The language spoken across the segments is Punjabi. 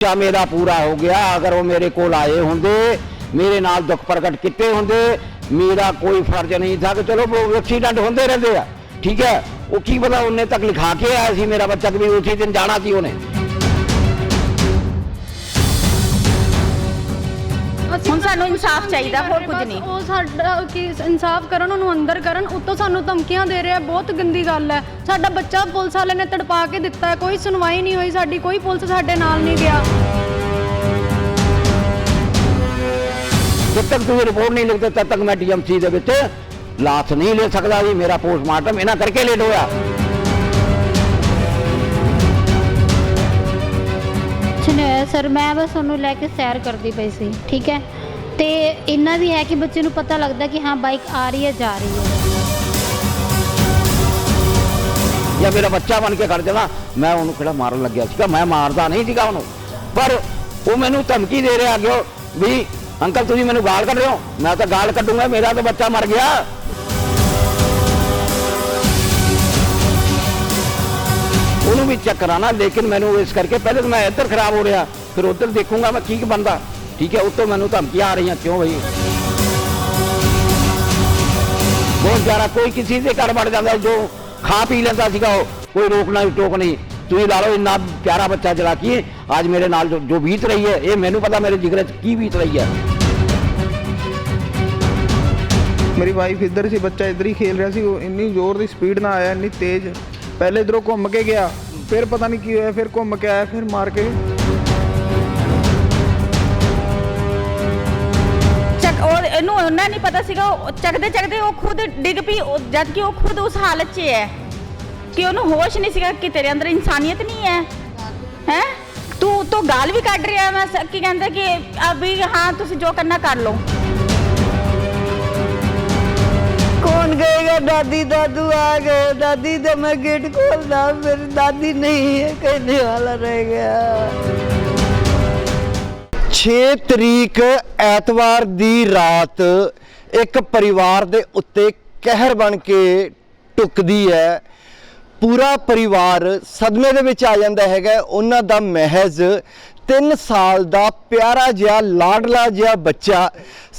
ਬੱਚਾ ਮੇਰਾ ਪੂਰਾ ਹੋ ਗਿਆ। ਅਗਰ ਉਹ ਮੇਰੇ ਕੋਲ ਆਏ ਹੁੰਦੇ, ਮੇਰੇ ਨਾਲ ਦੁੱਖ ਪ੍ਰਗਟ ਕੀਤੇ ਹੁੰਦੇ, ਮੇਰਾ ਕੋਈ ਫਰਜ਼ ਨਹੀਂ ਥਾ ਕਿ ਚਲੋ ਐਕਸੀਡੈਂਟ ਹੁੰਦੇ ਰਹਿੰਦੇ ਆ। ਠੀਕ ਹੈ? ਉਹ ਕੀ ਪਤਾ ਉਹਨੇ ਤੱਕ ਲਿਖਾ ਕੇ ਆਇਆ ਸੀ, ਮੇਰਾ ਬੱਚਾ, ਕਿ ਵੀ ਉਸੇ ਦਿਨ ਜਾਣਾ ਸੀ ਉਹਨੇ। ਹੁਣ ਸਾਨੂੰ ਇਨਸਾਫ ਚਾਹੀਦਾ ਹੋਰ ਕੁਝ ਨਹੀਂ। ਉਹ ਸਾਡਾ ਕੀ ਇਨਸਾਫ ਕਰਨ ਉਹਨੂੰ ਅੰਦਰ ਕਰਨ ਉੱਤੋਂ ਸਾਨੂੰ ਧਮਕੀਆਂ ਦੇ ਰਿਹਾ ਬਹੁਤ ਗੰਦੀ ਗੱਲ ਹੈ। ਸਾਡਾ ਬੱਚਾ ਪੁਲਿਸ ਵਾਲੇ ਨੇ ਤੜਪਾ ਕੇ ਦਿੱਤਾ ਹੈ ਕੋਈ ਸੁਣਵਾਈ ਨਹੀਂ ਹੋਈ ਸਾਡੀ ਕੋਈ ਪੁਲਿਸ ਸਾਡੇ ਨਾਲ ਨਹੀਂ ਗਿਆ। ਜਦ ਤੱਕ ਤੁਸੀਂ ਰਿਪੋਰਟ ਨਹੀਂ ਲਿਖਦੇ ਤਦ ਤੱਕ ਮੈਂ ਡੀਐਮਸੀ ਦੇ ਵਿੱਚ ਲਾਸ਼ ਨਹੀਂ ਲੈ ਸਕਦਾ ਜੀ ਮੇਰਾ ਪੋਸਟਮਾਰਟਮ ਇਹਨਾਂ ਕਰਕੇ ਲੇਟ ਹੋਇਆ। ਸਰ ਮੈਂ ਬਸ ਉਹਨੂੰ ਲੈ ਕੇ ਸੈਰ ਕਰਦੀ ਪਈ ਸੀ, ਠੀਕ ਹੈ? ਤੇ ਇੰਨਾ ਵੀ ਹੈ ਕਿ ਬੱਚੇ ਨੂੰ ਪਤਾ ਲੱਗਦਾ ਕਿ ਹਾਂ, ਬਾਈਕ ਆ ਰਹੀ ਹੈ, ਜਾ ਰਹੀ ਹੈ। ਜਾਂ ਮੇਰਾ ਬੱਚਾ ਬਣ ਕੇ ਖੜ ਜਾਣਾ, ਮੈਂ ਉਹਨੂੰ ਕਿਹੜਾ ਮਾਰਨ ਲੱਗਿਆ ਸੀਗਾ, ਮੈਂ ਮਾਰਦਾ ਨਹੀਂ ਸੀਗਾ ਉਹਨੂੰ। ਪਰ ਉਹ ਮੈਨੂੰ ਧਮਕੀ ਦੇ ਰਿਹਾ ਅੱਗੇ ਵੀ, ਅੰਕਲ ਤੁਸੀਂ ਮੈਨੂੰ ਗਾਲ ਕੱਢ ਰਹੇ ਹੋ, ਮੈਂ ਤਾਂ ਗਾਲ ਕੱਢੂੰਗਾ, ਮੇਰਾ ਤਾਂ ਬੱਚਾ ਮਰ ਗਿਆ। ਉਹਨੂੰ ਵੀ ਚੈੱਕ ਕਰਾਣਾ ਲੇਕਿਨ ਮੈਨੂੰ ਇਸ ਕਰਕੇ ਪਹਿਲੇ ਤਾਂ ਮੈਂ ਇੱਧਰ ਖਰਾਬ ਹੋ ਰਿਹਾ। ਫਿਰ ਉੱਧਰ ਦੇਖੂੰਗਾ ਮੈਂ ਕੀ ਕੀ ਬਣਦਾ। ਠੀਕ ਹੈ, ਉੱਤੋਂ ਮੈਨੂੰ ਧਮਕੀਆਂ ਆ ਰਹੀਆਂ, ਕਿਉਂ ਬਈ? ਬਹੁਤ ਜ਼ਿਆਦਾ, ਕੋਈ ਕਿਸੇ ਦੇ ਘਰ ਵੜ ਜਾਂਦਾ, ਜੋ ਖਾ ਪੀ ਲੈਂਦਾ ਸੀਗਾ ਉਹ, ਕੋਈ ਰੋਕਣਾ ਟੋਕ ਨਹੀਂ। ਤੁਸੀਂ ਲਾ ਲਓ, ਇੰਨਾ ਪਿਆਰਾ ਬੱਚਾ ਜਿਹੜਾ ਕੀ ਅੱਜ ਮੇਰੇ ਨਾਲ ਜੋ- ਜੋ ਬੀਤ ਰਹੀ ਹੈ, ਇਹ ਮੈਨੂੰ ਪਤਾ ਮੇਰੇ ਜਿਗਰੇ 'ਚ ਕੀ ਬੀਤ ਰਹੀ ਹੈ। ਮੇਰੀ ਵਾਈਫ ਇੱਧਰ ਸੀ, ਬੱਚਾ ਇੱਧਰ ਹੀ ਖੇਲ ਰਿਹਾ ਸੀ। ਉਹ ਇੰਨੀ ਜ਼ੋਰ ਦੀ ਸਪੀਡ ਨਾਲ ਆਇਆ, ਇੰਨੀ ਤੇਜ਼। ਪਹਿਲੇ ਇਧਰੋਂ ਘੁੰਮ ਕੇ ਗਿਆ, ਫਿਰ ਪਤਾ ਨਹੀਂ ਕੀ ਹੋਇਆ, ਫਿਰ ਘੁੰਮ ਕੇ ਆਇਆ, ਫਿਰ ਮਾਰ ਕੇ ਇਹਨੂੰ ਉਹਨਾਂ ਨਹੀਂ ਪਤਾ ਸੀਗਾ, ਉਹ ਚੱਕਦੇ ਚੱਕਦੇ ਉਹ ਖੁਦ ਡਿੱਗ ਪਈ ਜਦ ਕਿ ਉਹ ਖੁਦ ਉਸ ਹਾਲਤ 'ਚ ਹੈ ਕਿ ਉਹਨੂੰ ਹੋਸ਼ ਨਹੀਂ ਸੀਗਾ ਕਿ ਤੇਰੇ ਅੰਦਰ ਇਨਸਾਨੀਅਤ ਨਹੀਂ ਹੈ। ਹੈ? ਤੂੰ, ਤੋਂ ਗਾਲ ਵੀ ਕੱਢ ਰਿਹਾ ਮੈਂ ਸ- ਕੀ ਕਹਿੰਦਾ ਕਿ ਅਭੀ ਹਾਂ, ਤੁਸੀਂ ਜੋ ਕਰਨਾ ਕਰ ਲਓ। ਕੌਣ ਗਏਗਾ ਦਾਦੀ, ਦਾਦੂ ਆ ਗਏ, ਦਾਦੀ ਦਾ ਮੈਂ ਗੇਟ ਖੋਲਦਾ ਮੇਰੀ ਦਾਦੀ ਨਹੀਂ ਹੈ ਕਹਿਣੇ ਵਾਲਾ ਰਹਿ ਗਿਆ। 6 ਤਰੀਕ ਐਤਵਾਰ ਦੀ ਰਾਤ ਇੱਕ ਪਰਿਵਾਰ ਦੇ ਉੱਤੇ ਕਹਿਰ ਬਣ ਕੇ ਟੁੱਕਦੀ ਹੈ। ਪੂਰਾ ਪਰਿਵਾਰ ਸਦਮੇ ਦੇ ਵਿੱਚ ਆ ਜਾਂਦਾ ਹੈਗਾ। ਉਹਨਾਂ ਦਾ ਮਹਿਜ਼ 3 ਸਾਲ ਦਾ ਪਿਆਰਾ ਜਿਹਾ, ਲਾਡਲਾ ਜਿਹਾ ਬੱਚਾ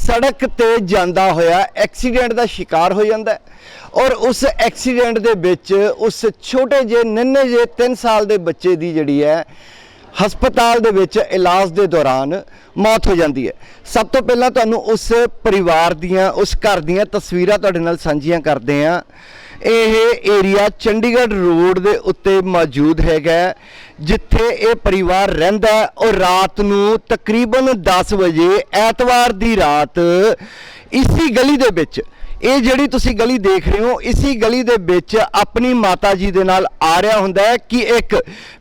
ਸੜਕ ਤੇ ਜਾਂਦਾ ਹੋਇਆ। ਐਕਸੀਡੈਂਟ ਦਾ ਸ਼ਿਕਾਰ ਹੋ ਜਾਂਦਾ ਔਰ ਉਸ ਐਕਸੀਡੈਂਟ ਦੇ ਵਿੱਚ ਉਸ ਛੋਟੇ ਜਿਹੇ ਨੰਨੇ ਜਿਹੇ 3 ਸਾਲ ਦੇ ਬੱਚੇ ਦੀ ਜਿਹੜੀ ਹੈ ਹਸਪਤਾਲ ਦੇ ਵਿੱਚ ਇਲਾਜ ਦੇ ਦੌਰਾਨ ਮੌਤ ਹੋ ਜਾਂਦੀ ਹੈ। ਸਭ ਤੋਂ ਪਹਿਲਾਂ ਤੁਹਾਨੂੰ ਉਸ ਪਰਿਵਾਰ ਦੀਆਂ, ਉਸ ਘਰ ਦੀਆਂ ਤਸਵੀਰਾਂ ਤੁਹਾਡੇ ਨਾਲ ਸਾਂਝੀਆਂ ਕਰਦੇ ਹਾਂ। ਇਹ ਏਰੀਆ ਚੰਡੀਗੜ੍ਹ ਰੋਡ ਦੇ ਉੱਤੇ ਮੌਜੂਦ ਹੈਗਾ ਜਿੱਥੇ ਇਹ ਪਰਿਵਾਰ ਰਹਿੰਦਾ ਹੈ ਔਰ ਰਾਤ ਨੂੰ ਤਕਰੀਬਨ 10 ਵਜੇ ਐਤਵਾਰ ਦੀ ਰਾਤ ਇਸੀ ਗਲੀ ਦੇ ਵਿੱਚ ਇਹ ਜਿਹੜੀ ਤੁਸੀਂ ਗਲੀ ਦੇਖ ਰਹੇ ਹੋ, ਇਸੀ ਗਲੀ ਦੇ ਵਿੱਚ ਆਪਣੀ ਮਾਤਾ ਜੀ ਦੇ ਨਾਲ ਆ ਰਿਹਾ ਹੁੰਦਾ ਹੈ ਕਿ ਇੱਕ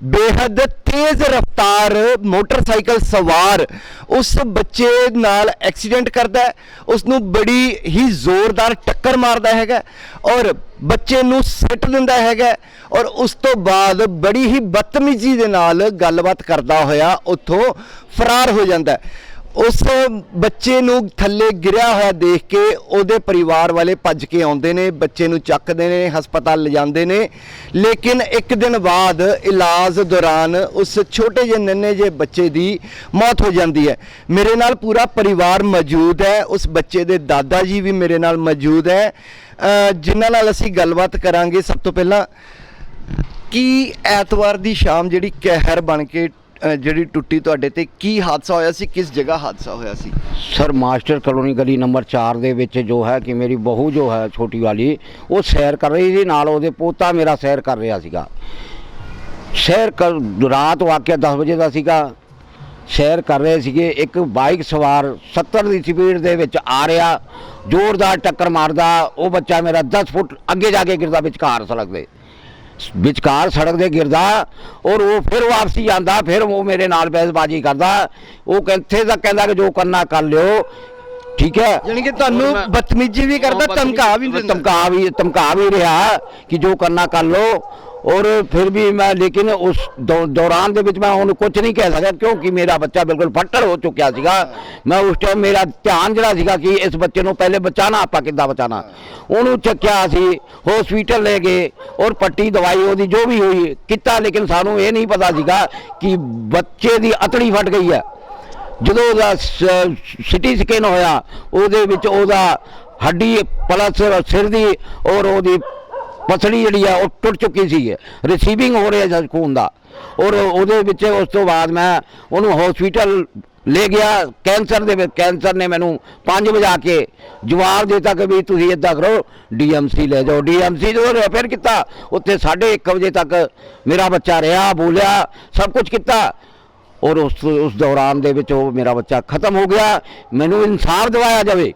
ਬੇਹੱਦ ਤੇਜ਼ ਰਫ਼ਤਾਰ ਮੋਟਰਸਾਈਕਲ ਸਵਾਰ ਉਸ ਬੱਚੇ ਨਾਲ ਐਕਸੀਡੈਂਟ ਕਰਦਾ ਹੈ। ਉਸ ਨੂੰ ਬੜੀ ਹੀ ਜ਼ੋਰਦਾਰ ਟੱਕਰ ਮਾਰਦਾ ਹੈਗਾ ਔਰ ਬੱਚੇ ਨੂੰ ਸਿੱਟ ਦਿੰਦਾ ਹੈਗਾ ਔਰ ਉਸ ਤੋਂ ਬਾਅਦ ਬੜੀ ਹੀ ਬਦਤਮੀਜ਼ੀ ਦੇ ਨਾਲ ਗੱਲਬਾਤ ਕਰਦਾ ਹੋਇਆ ਉੱਥੋਂ ਫਰਾਰ ਹੋ ਜਾਂਦਾ ਹੈ। ਉਸ ਬੱਚੇ ਨੂੰ ਥੱਲੇ ਗਿਰਿਆ ਹੋਇਆ ਦੇਖ ਕੇ ਉਹਦੇ ਪਰਿਵਾਰ ਵਾਲੇ ਭੱਜ ਕੇ ਆਉਂਦੇ ਨੇ, ਬੱਚੇ ਨੂੰ ਚੱਕਦੇ ਨੇ, ਹਸਪਤਾਲ ਲਿਜਾਂਦੇ ਨੇ। ਲੇਕਿਨ ਇੱਕ ਦਿਨ ਬਾਅਦ ਇਲਾਜ ਦੌਰਾਨ ਉਸ ਛੋਟੇ ਜਿਹੇ ਨੰਨੇ ਜਿਹੇ ਬੱਚੇ ਦੀ ਮੌਤ ਹੋ ਜਾਂਦੀ ਹੈ। ਮੇਰੇ ਨਾਲ ਪੂਰਾ ਪਰਿਵਾਰ ਮੌਜੂਦ ਹੈ, ਉਸ ਬੱਚੇ ਦੇ ਦਾਦਾ ਜੀ ਵੀ ਮੇਰੇ ਨਾਲ ਮੌਜੂਦ ਹੈ। ਜਿਨ੍ਹਾਂ ਨਾਲ ਅਸੀਂ ਗੱਲਬਾਤ ਕਰਾਂਗੇ ਸਭ ਤੋਂ ਪਹਿਲਾਂ। ਕੀ ਐਤਵਾਰ ਦੀ ਸ਼ਾਮ ਜਿਹੜੀ ਕਹਿਰ ਬਣ ਕੇ ਅ, ਜਿਹੜੀ ਟੁੱਟੀ ਤੁਹਾਡੇ ਤੇ ਕੀ ਹਾਦਸਾ ਹੋਇਆ ਸੀ? ਕਿਸ ਜਗ੍ਹਾ ਹਾਦਸਾ ਹੋਇਆ ਸੀ? ਸਰ ਮਾਸਟਰ ਕਲੋਨੀ ਗਲੀ ਨੰਬਰ 4 ਦੇ ਵਿੱਚ ਜੋ ਹੈ ਕਿ ਮੇਰੀ ਬਹੂ ਜੋ ਹੈ ਛੋਟੀ ਵਾਲੀ ਉਹ ਸੈਰ ਕਰ ਰਹੀ ਸੀ ਨਾਲ ਉਹਦੇ ਪੋਤਾ ਮੇਰਾ ਸੈਰ ਕਰ ਰਿਹਾ ਸੀਗਾ। ਸੈਰ ਕਰ ਰਾਤ ਵਾਕਿਆ 10 ਵਜੇ ਦਾ ਸੀਗਾ। ਸੈਰ ਕਰ ਰਹੇ ਸੀਗੇ ਇੱਕ ਬਾਈਕ ਸਵਾਰ 70 ਦੀ ਸਪੀਡ ਦੇ ਵਿੱਚ ਆ ਰਿਹਾ ਜ਼ੋਰਦਾਰ ਟੱਕਰ ਮਾਰਦਾ ਉਹ ਬੱਚਾ ਮੇਰਾ 10 ਫੁੱਟ ਅੱਗੇ ਜਾ ਕੇ ਗਿਰਦਾ ਵਿਚਕਾਰ ਸੜਕ ਦੇ। ਵਿਚਕਾਰ ਸੜਕ ਦੇ ਗਿਰਦਾ ਔਰ ਉਹ ਫਿਰ ਵਾਪਸੀ ਆਂਦਾ ਫਿਰ ਉਹ ਮੇਰੇ ਨਾਲ ਬਹਿਸਬਾਜ਼ੀ ਕਰਦਾ। ਉਹ ਕਹਿੰਦੇ ਤੱਕ ਕਹਿੰਦਾ ਕਿ ਜੋ ਕਰਨਾ ਕਰ ਲਿਓ ਠੀਕ ਹੈ? ਯਾਨੀ ਕਿ ਤੁਹਾਨੂੰ ਬਦਤਮੀਜ਼ੀ ਵੀ ਕਰਦਾ ਧਮਕਾ ਵੀ ਦਿੰਦਾ। ਧਮਕਾ ਵੀ ਧਮਕਾ ਵੀ ਰਿਹਾ ਕਿ ਜੋ ਕਰਨਾ ਕਰ ਲੋ ਔਰ ਫਿਰ ਵੀ ਮੈਂ ਲੇਕਿਨ ਉਸ ਦੌ- ਦੌਰਾਨ ਦੇ ਵਿੱਚ ਮੈਂ ਉਹਨੂੰ ਕੁਝ ਨਹੀਂ ਕਹਿ ਸਕਿਆ ਕਿਉਂਕਿ ਮੇਰਾ ਬੱਚਾ ਬਿਲਕੁਲ ਫੱਟੜ ਹੋ ਚੁੱਕਿਆ ਸੀਗਾ। ਮੈਂ ਉਸ ਟਾਈਮ ਮੇਰਾ ਧਿਆਨ ਜਿਹੜਾ ਸੀਗਾ ਕਿ ਇਸ ਬੱਚੇ ਨੂੰ ਪਹਿਲੇ ਬਚਾਣਾ ਆਪਾਂ ਕਿੱਦਾਂ ਬਚਾਣਾ ਉਹਨੂੰ ਚੱਕਿਆ ਸੀ ਹਸਪੀਟਲ ਲੈ ਗਏ ਔਰ ਪੱਟੀ ਦਵਾਈ ਉਹਦੀ ਜੋ ਵੀ ਹੋਈ ਕੀਤਾ ਲੇਕਿਨ ਸਾਨੂੰ ਇਹ ਨਹੀਂ ਪਤਾ ਸੀਗਾ ਕਿ ਬੱਚੇ ਦੀ ਅਤੜੀ ਫਟ ਗਈ ਹੈ। ਜਦੋਂ ਉਹਦਾ ਸਿਟੀ ਸਕੈਨ ਹੋਇਆ, ਉਹਦੇ ਵਿੱਚ ਉਹਦਾ ਹੱਡੀ ਪਲਸ ਸਿਰ ਦੀ ਔਰ ਉਹਦੀ ਪਸੜੀ ਜਿਹੜੀ ਆ, ਉਹ ਟੁੱਟ ਚੁੱਕੀ ਸੀ। ਰਿਸੀਵਿੰਗ ਹੋ ਰਿਹਾ ਜਦ ਖੂਨ ਦਾ। ਔਰ ਉਹਦੇ ਵਿੱਚ ਉਸ ਤੋਂ ਬਾਅਦ ਮੈਂ ਉਹਨੂੰ ਹਸਪੀਟਲ ਲੈ ਗਿਆ। ਕੈਂਸਰ ਦੇ ਵਿੱਚ, ਕੈਂਸਰ ਨੇ ਮੈਨੂੰ 5 ਵਜੇ ਆ ਕੇ ਜਵਾਬ ਦਿੱਤਾ ਕਿ ਵੀ ਤੁਸੀਂ ਇਦਾਂ ਕਰੋ ਡੀਐਮਸੀ ਲੈ ਜਾਓ। ਡੀਐਮਸੀ ਜੋ ਰੈਫਰ ਕੀਤਾ। ਉੱਥੇ 1:30 ਵਜੇ ਤੱਕ ਮੇਰਾ ਬੱਚਾ ਰਿਹਾ, ਬੋਲਿਆ, ਸਭ ਕੁਝ ਕੀਤਾ। ਔਰ ਉਸ ਉਸ ਦੌਰਾਨ ਦੇ ਵਿੱਚ ਉਹ ਮੇਰਾ ਬੱਚਾ ਖਤਮ ਹੋ ਗਿਆ। ਮੈਨੂੰ ਇਨਸਾਫ ਦਿਵਾਇਆ ਜਾਵੇ।